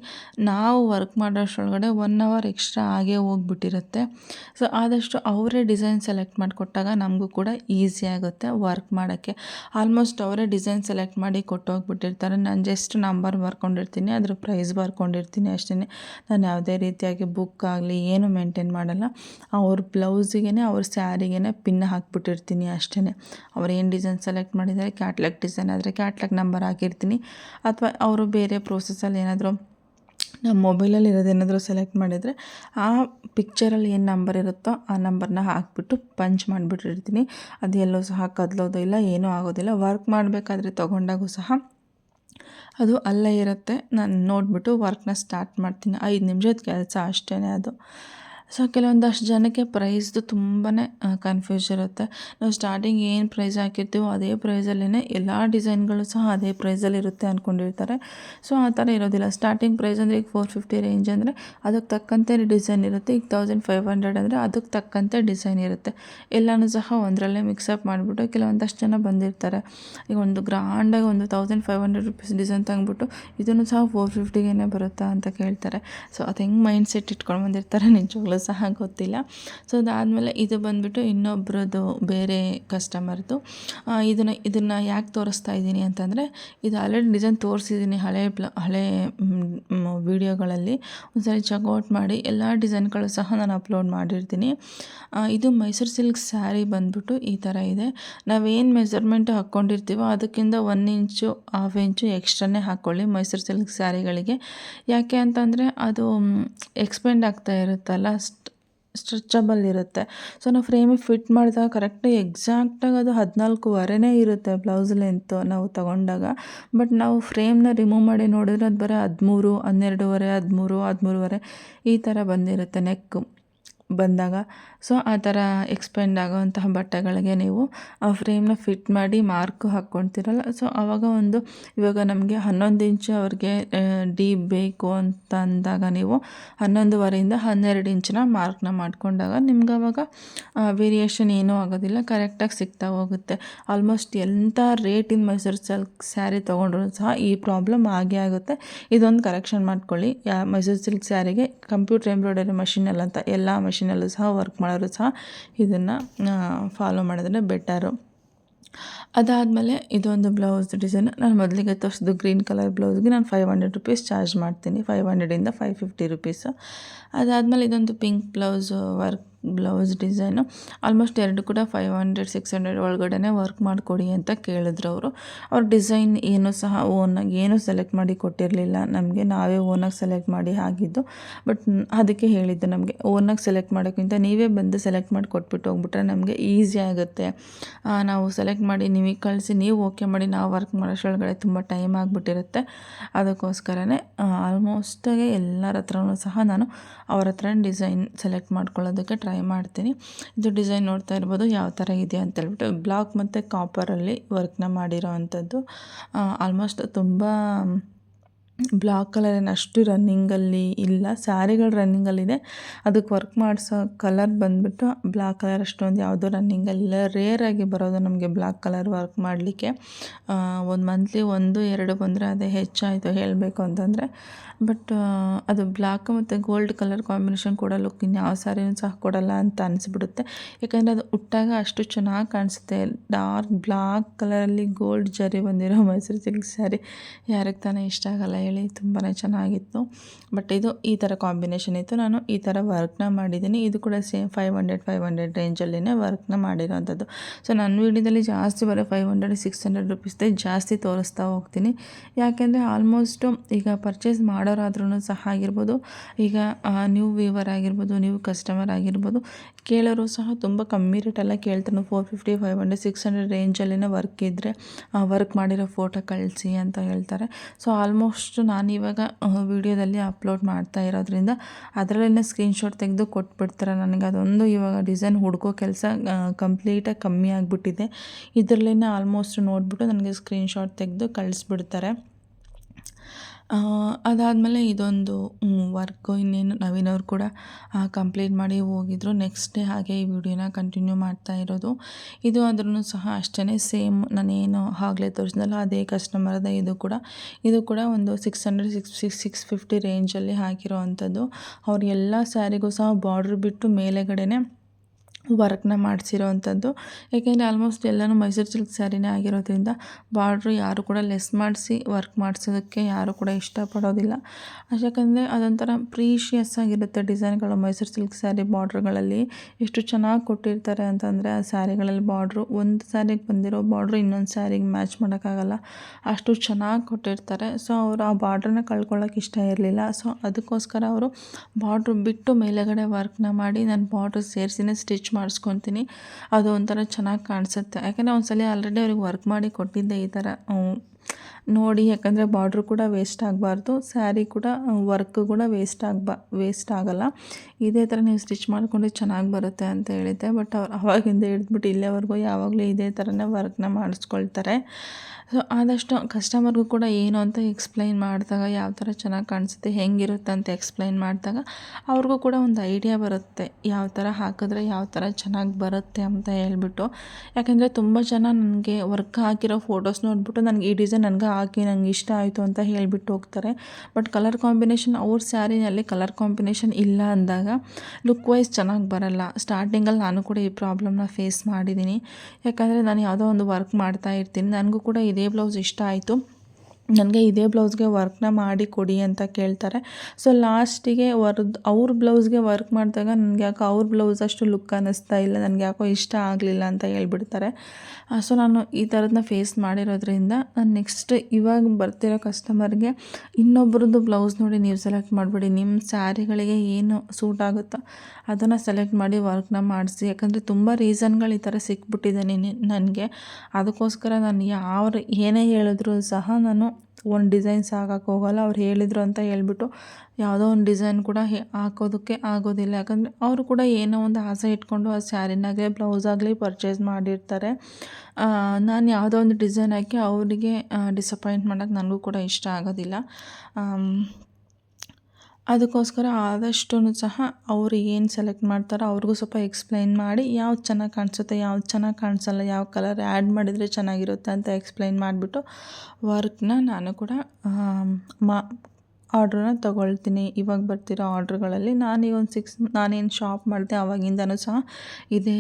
S2: ನಾವು ವರ್ಕ್ ಮಾಡೋ ಅಷ್ಟರೊಳಗಡೆ ಒನ್ ಅವರ್ ಎಕ್ಸ್ಟ್ರಾ ಆಗೇ ಹೋಗ್ಬಿಟ್ಟಿರುತ್ತೆ. ಸೊ ಆದಷ್ಟು ಅವರೇ ಡಿಸೈನ್ ಸೆಲೆಕ್ಟ್ ಮಾಡಿಕೊಟ್ಟಾಗ ನಮಗೂ ಕೂಡ ಈಸಿ ಆಗುತ್ತೆ ವರ್ಕ್ ಮಾಡೋಕ್ಕೆ. ಆಲ್ಮೋಸ್ಟ್ ಅವರೇ ಡಿಸೈನ್ ಸೆಲೆಕ್ಟ್ ಮಾಡಿ ಕೊಟ್ಟೋಗ್ಬಿಟ್ಟಿರ್ತಾರೆ. ನಾನು ಜಸ್ಟ್ ನಂಬರ್ ಬರ್ಕೊಂಡಿರ್ತೀನಿ, ಅದ್ರ ಪ್ರೈಸ್ ಬರ್ಕೊಂಡಿರ್ತೀನಿ ಅಷ್ಟೇ ನಾನು ಯಾವುದೇ ರೀತಿಯಾಗಿ ಬುಕ್ ಆಗಲಿ, ಏನು ಮೇಂಟೈನ್ ಮಾಡಲ್ಲ. ಅವ್ರ ಬ್ಲೌಸಿಗೆ ಅವ್ರ ಸ್ಯಾರಿಗೆ ಪಿನ್ ಹಾಕ್ಬಿಟ್ಟಿರ್ತೀನಿ ಅಷ್ಟೇ ಅವ್ರು ಏನು ಡಿಸೈನ್ ಸೆಲೆಕ್ಟ್ ಮಾಡಿದ್ದಾರೆ ಕ್ಯಾಟ್ಲಾಗ್ ಡಿಸೈನ್ ಆದರೆ ಕ್ಯಾಟ್ಲಾಗ್ ನಂಬರ್ ಹಾಕಿರ್ತೀನಿ. ಅಥವಾ ಅವರು ಬೇರೆ ಪ್ರೋಸೆಸಲ್ಲಿ ಏನಾದರೂ ನಮ್ಮ ಮೊಬೈಲಲ್ಲಿ ಇರೋದೇನಾದರೂ ಸೆಲೆಕ್ಟ್ ಮಾಡಿದರೆ ಆ ಪಿಕ್ಚರಲ್ಲಿ ಏನು ನಂಬರ್ ಇರುತ್ತೋ ಆ ನಂಬರ್ನ ಹಾಕ್ಬಿಟ್ಟು ಪಂಚ್ ಮಾಡಿಬಿಟ್ಟಿರ್ತೀನಿ. ಅದು ಎಲ್ಲೂ ಸಹ ಕದಲೋದಿಲ್ಲ ಏನೂ ಆಗೋದಿಲ್ಲ. ವರ್ಕ್ ಮಾಡಬೇಕಾದ್ರೆ ತೊಗೊಂಡಾಗೂ ಸಹ ಅದು ಅಲ್ಲೇ ಇರುತ್ತೆ. ನಾನು ನೋಡಿಬಿಟ್ಟು ವರ್ಕ್ನ ಸ್ಟಾರ್ಟ್ ಮಾಡ್ತೀನಿ. ಐದು ನಿಮಿಷದ ಕೆಲಸ ಅಷ್ಟೇ ಅದು. ಸೊ, ಕೆಲವೊಂದಷ್ಟು ಜನಕ್ಕೆ ಪ್ರೈಸ್ದು ತುಂಬಾ ಕನ್ಫ್ಯೂಸ್ ಇರುತ್ತೆ. ನಾವು ಸ್ಟಾರ್ಟಿಂಗ್ ಏನು ಪ್ರೈಸ್ ಹಾಕಿರ್ತೀವೋ ಅದೇ ಪ್ರೈಸಲ್ಲೇ ಎಲ್ಲ ಡಿಸೈನ್ಗಳು ಸಹ ಅದೇ ಪ್ರೈಸಲ್ಲಿ ಇರುತ್ತೆ ಅಂದ್ಕೊಂಡಿರ್ತಾರೆ ಸೊ, ಆ ಥರ ಇರೋದಿಲ್ಲ. ಸ್ಟಾರ್ಟಿಂಗ್ ಪ್ರೈಸ್ ಅಂದರೆ ಈಗ ಫೋರ್ ಫಿಫ್ಟಿ ರೇಂಜ್ ಅಂದರೆ ಅದಕ್ಕೆ ತಕ್ಕಂತೆ ಡಿಸೈನ್ ಇರುತ್ತೆ. ಈಗ ತೌಸಂಡ್ ಫೈವ್ ಹಂಡ್ರೆಡ್ ಅಂದರೆ ಅದಕ್ಕೆ ತಕ್ಕಂತೆ ಡಿಸೈನ್ ಇರುತ್ತೆ. ಎಲ್ಲನೂ ಸಹ ಒಂದರಲ್ಲೇ ಮಿಕ್ಸಪ್ ಮಾಡಿಬಿಟ್ಟು ಕೆಲವೊಂದಷ್ಟು ಜನ ಬಂದಿರ್ತಾರೆ. ಈಗ ಒಂದು ಗ್ರ್ಯಾಂಡಾಗಿ ಒಂದು thousand five hundred rupees design ತಂದ್ಬಿಟ್ಟು ಇದನ್ನು ಸಹ ಫೋರ್ ಫಿಫ್ಟಿಗೇ ಬರುತ್ತಾ ಅಂತ ಕೇಳ್ತಾರೆ. ಸೊ ಅದು ಹೆಂಗೆ ಮೈಂಡ್ ಸೆಟ್ ಇಟ್ಕೊಂಡು ಬಂದಿರ್ತಾರೆ ನಿಜವಾಗ್ಲೂ ಸಹ ಗೊತ್ತಿಲ್ಲ. ಸೊ ಅದಾದಮೇಲೆ ಇದು ಬಂದುಬಿಟ್ಟು ಇನ್ನೊಬ್ರದ್ದು ಬೇರೆ ಕಸ್ಟಮರ್ದು ಇದನ್ನು ಇದನ್ನು ಯಾಕೆ ತೋರಿಸ್ತಾ ಇದ್ದೀನಿ ಅಂತಂದರೆ, ಇದು ಆಲ್ರೆಡಿ ಡಿಸೈನ್ ತೋರಿಸಿದ್ದೀನಿ ಹಳೆ ಪ್ಲ, ಹಳೆ ವೀಡಿಯೋಗಳಲ್ಲಿ. ಒಂದ್ಸರಿ ಚೆಕ್ಔಟ್ ಮಾಡಿ, ಎಲ್ಲ ಡಿಸೈನ್ಗಳು ಸಹ ನಾನು ಅಪ್ಲೋಡ್ ಮಾಡಿರ್ತೀನಿ. ಇದು ಮೈಸೂರು ಸಿಲ್ಕ್ ಸ್ಯಾರಿ ಬಂದ್ಬಿಟ್ಟು ಈ ಥರ ಇದೆ. ನಾವೇನು ಮೆಜರ್ಮೆಂಟ್ ಹಾಕ್ಕೊಂಡಿರ್ತೀವೋ ಅದಕ್ಕಿಂತ ಒನ್ ಇಂಚು ಹಾಫ್ ಇಂಚು ಎಕ್ಸ್ಟ್ರಾನೇ ಹಾಕ್ಕೊಳ್ಳಿ ಮೈಸೂರು ಸಿಲ್ಕ್ ಸ್ಯಾರಿಗಳಿಗೆ ಯಾಕೆ ಅಂತಂದರೆ, ಅದು ಎಕ್ಸ್ಪೆಂಡ್ ಆಗ್ತಾ ಇರುತ್ತಲ್ಲ ಸ್ಟ್ರೆಚಬಲ್ ಇರುತ್ತೆ ಸೊ ನಾವು ಫ್ರೇಮಿಗೆ ಫಿಟ್ ಮಾಡಿದಾಗ ಕರೆಕ್ಟಾಗಿ ಎಕ್ಸಾಕ್ಟಾಗಿ ಅದು ಹದಿನಾಲ್ಕುವರೆನೇ ಇರುತ್ತೆ ಬ್ಲೌಸ್ ಲೆಂತು ನಾವು ತಗೊಂಡಾಗ. ಬಟ್ ನಾವು ಫ್ರೇಮ್ನ ರಿಮೂವ್ ಮಾಡಿ ನೋಡಿದ್ರೆ ಅದು ಬರೀ ಹದಿಮೂರು, ಹನ್ನೆರಡುವರೆ, ಹದಿಮೂರು, ಹದಿಮೂರುವರೆ ಈ ಥರ ಬಂದಿರುತ್ತೆ ನೆಕ್ಕು ಬಂದಾಗ. ಸೊ ಆ ಥರ ಎಕ್ಸ್ಪೆಂಡ್ ಆಗೋವಂತಹ ಬಟ್ಟೆಗಳಿಗೆ ನೀವು ಆ ಫ್ರೇಮ್ನ ಫಿಟ್ ಮಾಡಿ ಮಾರ್ಕ್ ಹಾಕ್ಕೊಳ್ತೀರಲ್ಲ. ಸೊ ಆವಾಗ ಒಂದು, ಇವಾಗ ನಮಗೆ ಹನ್ನೊಂದು ಇಂಚು ಅವ್ರಿಗೆ ಡೀಪ್ ಬೇಕು ಅಂತ ಅಂದಾಗ ನೀವು ಹನ್ನೊಂದುವರೆಯಿಂದ ಹನ್ನೆರಡು ಇಂಚಿನ ಮಾರ್ಕ್ನ ಮಾಡಿಕೊಂಡಾಗ ನಿಮ್ಗೆ ಅವಾಗ ವೇರಿಯೇಷನ್ ಏನೂ ಆಗೋದಿಲ್ಲ. ಕರೆಕ್ಟಾಗಿ ಸಿಗ್ತಾ ಹೋಗುತ್ತೆ. ಆಲ್ಮೋಸ್ಟ್ ಎಂಥ ರೇಟಿನ ಮೈಸೂರು ಸಿಲ್ಕ್ ಸ್ಯಾರಿ ತೊಗೊಂಡ್ರು ಸಹ ಈ ಪ್ರಾಬ್ಲಮ್ ಆಗೇ ಆಗುತ್ತೆ. ಇದೊಂದು ಕರೆಕ್ಷನ್ ಮಾಡ್ಕೊಳ್ಳಿ. ಯಾ ಮೈಸೂರು ಸಿಲ್ಕ್ ಸ್ಯಾರಿಗೆ ಕಂಪ್ಯೂಟರ್ ಎಂಬ್ರಾಯ್ಡರಿ ಮಷಿನಲ್ಲಂತ ಎಲ್ಲ ಮಷಿನಲ್ಲೂ ಸಹ ವರ್ಕ್ ಮಾಡೋರು ಸಹ ಇದನ್ನು ಫಾಲೋ ಮಾಡಿದ್ರೆ ಬೆಟರು ಅದಾದಮೇಲೆ ಇದೊಂದು ಬ್ಲೌಸ್ ಡಿಸೈನ್ ನಾನು ಮೊದಲಿಗೆ ತೋರಿಸಿದ್ದು ಗ್ರೀನ್ ಕಲರ್ ಬ್ಲೌಸ್ಗೆ ನಾನು ಫೈವ್ ಹಂಡ್ರೆಡ್ ರುಪೀಸ್ ಚಾರ್ಜ್ ಮಾಡ್ತೀನಿ. ಫೈವ್ ಹಂಡ್ರೆಡಿಂದ ಫೈವ್ ಫಿಫ್ಟಿ ರುಪೀಸು ಅದಾದಮೇಲೆ ಇದೊಂದು pink blouse work blouse design. Almost ಎರಡು ಕೂಡ ಫೈವ್ ಹಂಡ್ರೆಡ್ ಸಿಕ್ಸ್ ಹಂಡ್ರೆಡ್ ಒಳಗಡೆ ವರ್ಕ್ ಮಾಡಿಕೊಡಿ ಅಂತ ಕೇಳಿದ್ರು ಅವರು. ಅವ್ರ ಡಿಸೈನ್ ಏನು ಸಹ ಓನಾಗಿ ಏನೂ ಸೆಲೆಕ್ಟ್ ಮಾಡಿ ಕೊಟ್ಟಿರಲಿಲ್ಲ. ನಮಗೆ ನಾವೇ ಓನಾಗಿ ಸೆಲೆಕ್ಟ್ ಮಾಡಿ ಆಗಿದ್ದು ಬಟ್ ಅದಕ್ಕೆ ಹೇಳಿದ್ದು ನಮಗೆ ಓನಾಗಿ ಸೆಲೆಕ್ಟ್ ಮಾಡೋಕ್ಕಿಂತ ನೀವೇ ಬಂದು ಸೆಲೆಕ್ಟ್ ಮಾಡಿ ಕೊಟ್ಬಿಟ್ಟು ಹೋಗ್ಬಿಟ್ರೆ ನಮಗೆ ಈಸಿ ಆಗುತ್ತೆ. ನಾವು ಸೆಲೆಕ್ಟ್ ಮಾಡಿ ನೀವೇ ಕಳಿಸಿ, ನೀವು ಓಕೆ ಮಾಡಿ, ನಾವು ವರ್ಕ್ ಮಾಡೋಷ್ಟೊಳಗಡೆ ತುಂಬ ಟೈಮ್ ಆಗಿಬಿಟ್ಟಿರುತ್ತೆ. ಅದಕ್ಕೋಸ್ಕರನೇ ಆಲ್ಮೋಸ್ಟಾಗೆ ಎಲ್ಲರ ಹತ್ರನೂ ಸಹ ನಾನು ಅವ್ರ ಹತ್ರ ಡಿಸೈನ್ ಸೆಲೆಕ್ಟ್ ಮಾಡ್ಕೊಳ್ಳೋದಕ್ಕೆ ಟ್ರೈ ಮಾಡ್ತೀನಿ. ಇದು ಡಿಸೈನ್ ನೋಡ್ತಾ ಇರ್ಬೋದು ಯಾವ ಥರ ಇದೆ ಅಂತ ಹೇಳ್ಬಿಟ್ಟು ಬ್ಲಾಕ್ ಮತ್ತು ಕಾಪರಲ್ಲಿ ವರ್ಕ್ನ ಮಾಡಿರೋ ಅಂಥದ್ದು ಆಲ್ಮೋಸ್ಟ್ ತುಂಬ ಬ್ಲಾಕ್ ಕಲರ್ ಏನು ಅಷ್ಟು ರನ್ನಿಂಗಲ್ಲಿ ಇಲ್ಲ. ಸ್ಯಾರಿಗಳು ರನ್ನಿಂಗಲ್ಲಿದೆ. ಅದಕ್ಕೆ ವರ್ಕ್ ಮಾಡಿಸೋ ಕಲರ್ ಬಂದುಬಿಟ್ಟು ಬ್ಲಾಕ್ ಕಲರ್ ಅಷ್ಟೊಂದು ಯಾವುದೂ ರನ್ನಿಂಗಲ್ಲಿಲ್ಲ ರೇರಾಗಿ ಬರೋದು ನಮಗೆ ಬ್ಲಾಕ್ ಕಲರ್ ವರ್ಕ್ ಮಾಡಲಿಕ್ಕೆ. ಒಂದು ಮಂತ್ಲಿ ಒಂದು, ಎರಡು ಬಂದರೆ ಅದೇ ಹೆಚ್ಚಾಯಿತು ಹೇಳಬೇಕು ಅಂತಂದರೆ. ಬಟ್ ಅದು ಬ್ಲ್ಯಾಕ್ ಮತ್ತು ಗೋಲ್ಡ್ ಕಲರ್ ಕಾಂಬಿನೇಷನ್ ಕೂಡ ಲುಕ್ ಇನ್ಯಾವ ಸ್ಯಾರಿನೂ ಸಹ ಕೊಡಲ್ಲ ಅಂತ ಅನಿಸ್ಬಿಡುತ್ತೆ. ಯಾಕಂದರೆ ಅದು ಉಟ್ಟಾಗ ಅಷ್ಟು ಚೆನ್ನಾಗಿ ಕಾಣಿಸುತ್ತೆ. ಡಾರ್ಕ್ ಬ್ಲ್ಯಾಕ್ ಕಲರಲ್ಲಿ ಗೋಲ್ಡ್ ಜರಿ ಬಂದಿರೋ ಮೈಸೂರು ಸಿಲ್ಕ್ ಸ್ಯಾರಿ ಯಾರಿಗೆ ತಾನೇ ಇಷ್ಟ ಆಗಲ್ಲ ಹೇಳಿ ತುಂಬಾ ಚೆನ್ನಾಗಿತ್ತು. ಬಟ್ ಇದು ಈ ಥರ ಕಾಂಬಿನೇಷನ್ ಇತ್ತು. ನಾನು ಈ ಥರ ವರ್ಕ್ನ ಮಾಡಿದ್ದೀನಿ. ಇದು ಕೂಡ same five hundred five hundred ರೇಂಜಲ್ಲೇ ವರ್ಕ್ನ ಮಾಡಿರೋವಂಥದ್ದು ಸೊ ನನ್ನ ವೀಡಿಯೋದಲ್ಲಿ ಜಾಸ್ತಿ ಬರೋ ಫೈವ್ ಹಂಡ್ರೆಡ್ ಸಿಕ್ಸ್ ಹಂಡ್ರೆಡ್ ರುಪೀಸ್ದೇ ಜಾಸ್ತಿ ತೋರಿಸ್ತಾ ಹೋಗ್ತೀನಿ. ಯಾಕೆಂದರೆ ಆಲ್ಮೋಸ್ಟು ಈಗ ಪರ್ಚೇಸ್ ಮಾಡೋರಾದ್ರೂ ಸಹ ಆಗಿರ್ಬೋದು. ಈಗ ನ್ಯೂ ವೀವರ್ ಆಗಿರ್ಬೋದು ನ್ಯೂ ಕಸ್ಟಮರ್ ಆಗಿರ್ಬೋದು. ಕೇಳೋರು ಸಹ ತುಂಬ ಕಮ್ಮಿ ರೇಟೆಲ್ಲ ಕೇಳ್ತಾನೆ. Four fifty five hundred six hundred ರೇಂಜಲ್ಲೇ work ಇದ್ದರೆ ವರ್ಕ್ ಮಾಡಿರೋ ಫೋಟೋ ಕಳಿಸಿ ಅಂತ ಹೇಳ್ತಾರೆ. ಸೊ ಆಲ್ಮೋಸ್ಟ್ ನಾನು ಇವಾಗ ವೀಡಿಯೋದಲ್ಲಿ ಅಪ್ಲೋಡ್ ಮಾಡ್ತಾ ಇರೋದ್ರಿಂದ ಅದರಲ್ಲೇ ಸ್ಕ್ರೀನ್ಶಾಟ್ ತೆಗೆದು ಕೊಟ್ಬಿಡ್ತಾರೆ ನನಗೆ? ಅದೊಂದು ಇವಾಗ ಡಿಸೈನ್ ಹುಡ್ಕೋ ಕೆಲಸ ಕಂಪ್ಲೀಟಾಗಿ ಕಮ್ಮಿ ಆಗಿಬಿಟ್ಟಿದೆ. ಇದರಲ್ಲೇ ಆಲ್ಮೋಸ್ಟ್ ನೋಡಿಬಿಟ್ಟು ನನಗೆ ಸ್ಕ್ರೀನ್ಶಾಟ್ ತೆಗೆದು ಕಳಿಸ್ಬಿಡ್ತಾರೆ.
S1: ಅದಾದಮೇಲೆ ಇದೊಂದು ವರ್ಕು ಇನ್ನೇನು ನವೀನ್ ಅವರು ಕೂಡ ಕಂಪ್ಲೀಟ್ ಮಾಡಿ ಹೋಗಿದ್ರು. ನೆಕ್ಸ್ಟ್ ಡೇ ಹಾಗೆ ಈ ವಿಡಿಯೋನ ಕಂಟಿನ್ಯೂ ಮಾಡ್ತಾ ಇರೋದು. ಇದು ಆದ್ರೂ ಸಹ ಅಷ್ಟೇ ಸೇಮ್ ನಾನೇನು ಆಗಲೇ ತೋರಿಸಿದ್ನಲ್ಲ, ಅದೇ ಕಸ್ಟಮರದ ಇದು ಕೂಡ. ಇದು ಕೂಡ ಒಂದು six hundred six six six fifty ರೇಂಜಲ್ಲಿ ಹಾಕಿರೋ ಅಂಥದ್ದು. ಅವ್ರ ಎಲ್ಲ ಸ್ಯಾರಿಗೂ ಸಹ ಬಾರ್ಡ್ರ್ ಬಿಟ್ಟು ಮೇಲೆಗಡೆನೆ ವರ್ಕ್ನ ಮಾಡಿಸಿರೋ ಅಂಥದ್ದು. ಏಕೆಂದರೆ ಆಲ್ಮೋಸ್ಟ್ ಎಲ್ಲನೂ ಮೈಸೂರು ಸಿಲ್ಕ್ ಸ್ಯಾರಿನೇ ಆಗಿರೋದ್ರಿಂದ ಬಾರ್ಡ್ರು ಯಾರು ಕೂಡ ಲೆಸ್ ಮಾಡಿಸಿ ವರ್ಕ್ ಮಾಡಿಸೋದಕ್ಕೆ ಯಾರು ಕೂಡ ಇಷ್ಟಪಡೋದಿಲ್ಲ. ಯಾಕಂದರೆ ಅದೊಂಥರ ಪ್ರೀಶಿಯಸ್ ಆಗಿರುತ್ತೆ ಡಿಸೈನ್ಗಳು ಮೈಸೂರು ಸಿಲ್ಕ್ ಸ್ಯಾರಿ ಬಾರ್ಡ್ರ್ಗಳಲ್ಲಿ. ಎಷ್ಟು ಚೆನ್ನಾಗಿ ಕೊಟ್ಟಿರ್ತಾರೆ ಅಂತಂದರೆ ಆ ಸ್ಯಾರಿಗಳಲ್ಲಿ ಬಾರ್ಡ್ರು, ಒಂದು ಸ್ಯಾರಿಗೆ ಬಂದಿರೋ ಬಾರ್ಡ್ರು ಇನ್ನೊಂದು ಸ್ಯಾರಿಗೆ ಮ್ಯಾಚ್ ಮಾಡೋಕ್ಕಾಗಲ್ಲ. ಅಷ್ಟು ಚೆನ್ನಾಗಿ ಕೊಟ್ಟಿರ್ತಾರೆ. ಸೊ ಅವರು ಆ ಬಾರ್ಡ್ರನ್ನ ಕಳ್ಕೊಳ್ಳೋಕೆ ಇಷ್ಟ ಇರಲಿಲ್ಲ. ಸೊ ಅದಕ್ಕೋಸ್ಕರ ಅವರು ಬಾರ್ಡ್ರು ಬಿಟ್ಟು ಮೇಲೆಗಡೆ ವರ್ಕ್ನ ಮಾಡಿ ನಾನು ಬಾರ್ಡ್ರು ಸೇರಿಸಿನೇ ಸ್ಟಿಚ್ ಮಾಡಿಸ್ಕೊತೀನಿ. ಅದು ಒಂಥರ ಚೆನ್ನಾಗಿ ಕಾಣಿಸುತ್ತೆ. ಯಾಕಂದರೆ ಒಂದ್ಸಲ ಆಲ್ರೆಡಿ ಅವ್ರಿಗೆ ವರ್ಕ್ ಮಾಡಿ ಕೊಟ್ಟಿದ್ದೆ ಈ ಥರ ನೋಡಿ, ಯಾಕಂದರೆ ಬಾರ್ಡ್ರು ಕೂಡ ವೇಸ್ಟ್ ಆಗಬಾರ್ದು ಸ್ಯಾರಿ ಕೂಡ ವರ್ಕ್ ಕೂಡ ವೇಸ್ಟ್ ಆಗಬಾ ವೇಸ್ಟ್ ಆಗಲ್ಲ. ಇದೇ ಥರ ನೀವು ಸ್ಟಿಚ್ ಮಾಡಿಕೊಂಡ್ರೆ ಚೆನ್ನಾಗಿ ಬರುತ್ತೆ ಅಂತ ಹೇಳಿದ್ದೆ. ಬಟ್ ಅವ್ರು ಅವಾಗಿಂದ ಹಿಡಿದ್ಬಿಟ್ಟು ಇಲ್ಲೇವರೆಗೂ ಯಾವಾಗಲೂ ಇದೇ ಥರನೇ ವರ್ಕ್ನ ಮಾಡಿಸ್ಕೊಳ್ತಾರೆ. ಸೊ ಆದಷ್ಟು ಕಸ್ಟಮರ್ಗೂ ಕೂಡ ಏನು ಅಂತ ಎಕ್ಸ್ಪ್ಲೈನ್ ಮಾಡಿದಾಗ, ಯಾವ ಥರ ಚೆನ್ನಾಗಿ ಕಾಣಿಸುತ್ತೆ, ಹೆಂಗಿರುತ್ತೆ ಅಂತ ಎಕ್ಸ್ಪ್ಲೈನ್ ಮಾಡಿದಾಗ, ಅವ್ರಿಗೂ ಕೂಡ ಒಂದು ಐಡಿಯಾ ಬರುತ್ತೆ. ಯಾವ ಥರ ಹಾಕಿದ್ರೆ ಯಾವ ಥರ ಚೆನ್ನಾಗಿ ಬರುತ್ತೆ ಅಂತ ಹೇಳ್ಬಿಟ್ಟು. ಯಾಕೆಂದರೆ ತುಂಬ ಜನ ನನಗೆ ವರ್ಕ್ ಹಾಕಿರೋ ಫೋಟೋಸ್ ನೋಡಿಬಿಟ್ಟು ನನಗೆ ಈ ಡಿಸೈನ್ ನನಗೆ ಹಾಕಿ, ನಂಗೆ ಇಷ್ಟ ಆಯಿತು ಅಂತ ಹೇಳಿಬಿಟ್ಟು ಹೋಗ್ತಾರೆ. ಬಟ್ ಕಲರ್ ಕಾಂಬಿನೇಷನ್ ಅವ್ರ ಸ್ಯಾರಿನಲ್ಲಿ ಕಲರ್ ಕಾಂಬಿನೇಷನ್ ಇಲ್ಲ ಅಂದಾಗ ಲುಕ್ ವೈಸ್ ಚೆನ್ನಾಗಿ ಬರಲ್ಲ. ಸ್ಟಾರ್ಟಿಂಗಲ್ಲಿ ನಾನು ಕೂಡ ಈ ಪ್ರಾಬ್ಲಮ್ನ ಫೇಸ್ ಮಾಡಿದ್ದೀನಿ. ಯಾಕಂದರೆ ನಾನು ಯಾವುದೋ ಒಂದು ವರ್ಕ್ ಮಾಡ್ತಾ ಇರ್ತೀನಿ. ನನಗೂ ಕೂಡ ಇದೇ ಬ್ಲೌಸ್ ಇಷ್ಟ ಆಯಿತು. ನನಗೆ ಇದೇ ಬ್ಲೌಸ್ಗೆ ವರ್ಕ್ನ ಮಾಡಿ ಕೊಡಿ ಅಂತ ಕೇಳ್ತಾರೆ. ಸೊ ಲಾಸ್ಟಿಗೆ ವರ್ದ್ ಅವ್ರ ಬ್ಲೌಸ್ಗೆ ವರ್ಕ್ ಮಾಡಿದಾಗ ನನಗೆ ಯಾಕೋ ಅವ್ರ ಬ್ಲೌಸ್ ಅಷ್ಟು ಲುಕ್ ಅನ್ನಿಸ್ತಾ ಇಲ್ಲ, ನನಗೆ ಯಾಕೋ ಇಷ್ಟ ಆಗಲಿಲ್ಲ ಅಂತ ಹೇಳ್ಬಿಡ್ತಾರೆ. ಸೊ ನಾನು ಈ ಥರದನ್ನ ಫೇಸ್ ಮಾಡಿರೋದ್ರಿಂದ ನಾನು ನೆಕ್ಸ್ಟ್ ಇವಾಗ ಬರ್ತಿರೋ ಕಸ್ಟಮರ್ಗೆ ಇನ್ನೊಬ್ರದ್ದು ಬ್ಲೌಸ್ ನೋಡಿ ನೀವು ಸೆಲೆಕ್ಟ್ ಮಾಡಿಬಿಡಿ ನಿಮ್ಮ ಸ್ಯಾರಿಗಳಿಗೆ ಏನು ಸೂಟ್ ಆಗುತ್ತೋ ಅದನ್ನು ಸೆಲೆಕ್ಟ್ ಮಾಡಿ ವರ್ಕ್ನ ಮಾಡಿಸಿ. ಯಾಕಂದರೆ ತುಂಬ ರೀಸನ್ಗಳು ಈ ಥರ ಸಿಕ್ಬಿಟ್ಟಿದೆ ನನಗೆ. ಅದಕ್ಕೋಸ್ಕರ ನಾನು ಯಾವ ಏನೇ ಹೇಳಿದ್ರು ಸಹ ನಾನು ಒಂದು ಡಿಸೈನ್ಸ್ ಹಾಕಕ್ಕೆ ಹೋಗಲ್ಲ, ಅವ್ರು ಹೇಳಿದರು ಅಂತ ಹೇಳ್ಬಿಟ್ಟು ಯಾವುದೋ ಒಂದು ಡಿಸೈನ್ ಕೂಡ ಹೇ, ಹಾಕೋದಕ್ಕೆ ಆಗೋದಿಲ್ಲ. ಯಾಕಂದರೆ ಅವರು ಕೂಡ ಏನೋ ಒಂದು ಆಸೆ ಇಟ್ಕೊಂಡು ಆ ಸ್ಯಾರಿನಾಗೆ ಬ್ಲೌಸ್ ಆಗಲಿ ಪರ್ಚೇಸ್ ಮಾಡಿರ್ತಾರೆ. ನಾನು ಯಾವುದೋ ಒಂದು ಡಿಸೈನ್ ಹಾಕಿ ಅವರಿಗೆ ಡಿಸಪಾಯಿಂಟ್ ಮಾಡೋಕ್ಕೆ ನನಗೂ ಕೂಡ ಇಷ್ಟ ಆಗೋದಿಲ್ಲ. ಅದಕ್ಕೋಸ್ಕರ ಆದಷ್ಟು ಸಹ ಅವರು ಏನು ಸೆಲೆಕ್ಟ್ ಮಾಡ್ತಾರೋ ಅವ್ರಿಗೂ ಸ್ವಲ್ಪ ಎಕ್ಸ್ಪ್ಲೈನ್ ಮಾಡಿ ಯಾವ್ದು ಚೆನ್ನಾಗಿ ಕಾಣಿಸುತ್ತೆ ಯಾವ್ದು ಚೆನ್ನಾಗಿ ಕಾಣಿಸಲ್ಲ, ಯಾವ ಕಲರ್ ಆ್ಯಡ್ ಮಾಡಿದರೆ ಚೆನ್ನಾಗಿರುತ್ತೆ ಅಂತ ಎಕ್ಸ್ಪ್ಲೈನ್ ಮಾಡಿಬಿಟ್ಟು ವರ್ಕ್ನ ನಾನು ಕೂಡ ಮಾ ಆರ್ಡ್ರನ್ನ ತೊಗೊಳ್ತೀನಿ. ಇವಾಗ ಬರ್ತಿರೋ ಆರ್ಡ್ರ್ಗಳಲ್ಲಿ ನಾನೀಗ ಒಂದು ಸಿಕ್ಸ್ ನಾನೇನು ಶಾಪ್ ಮಾಡಿದೆ ಆವಾಗಿಂದನೂ ಸಹ ಇದೇ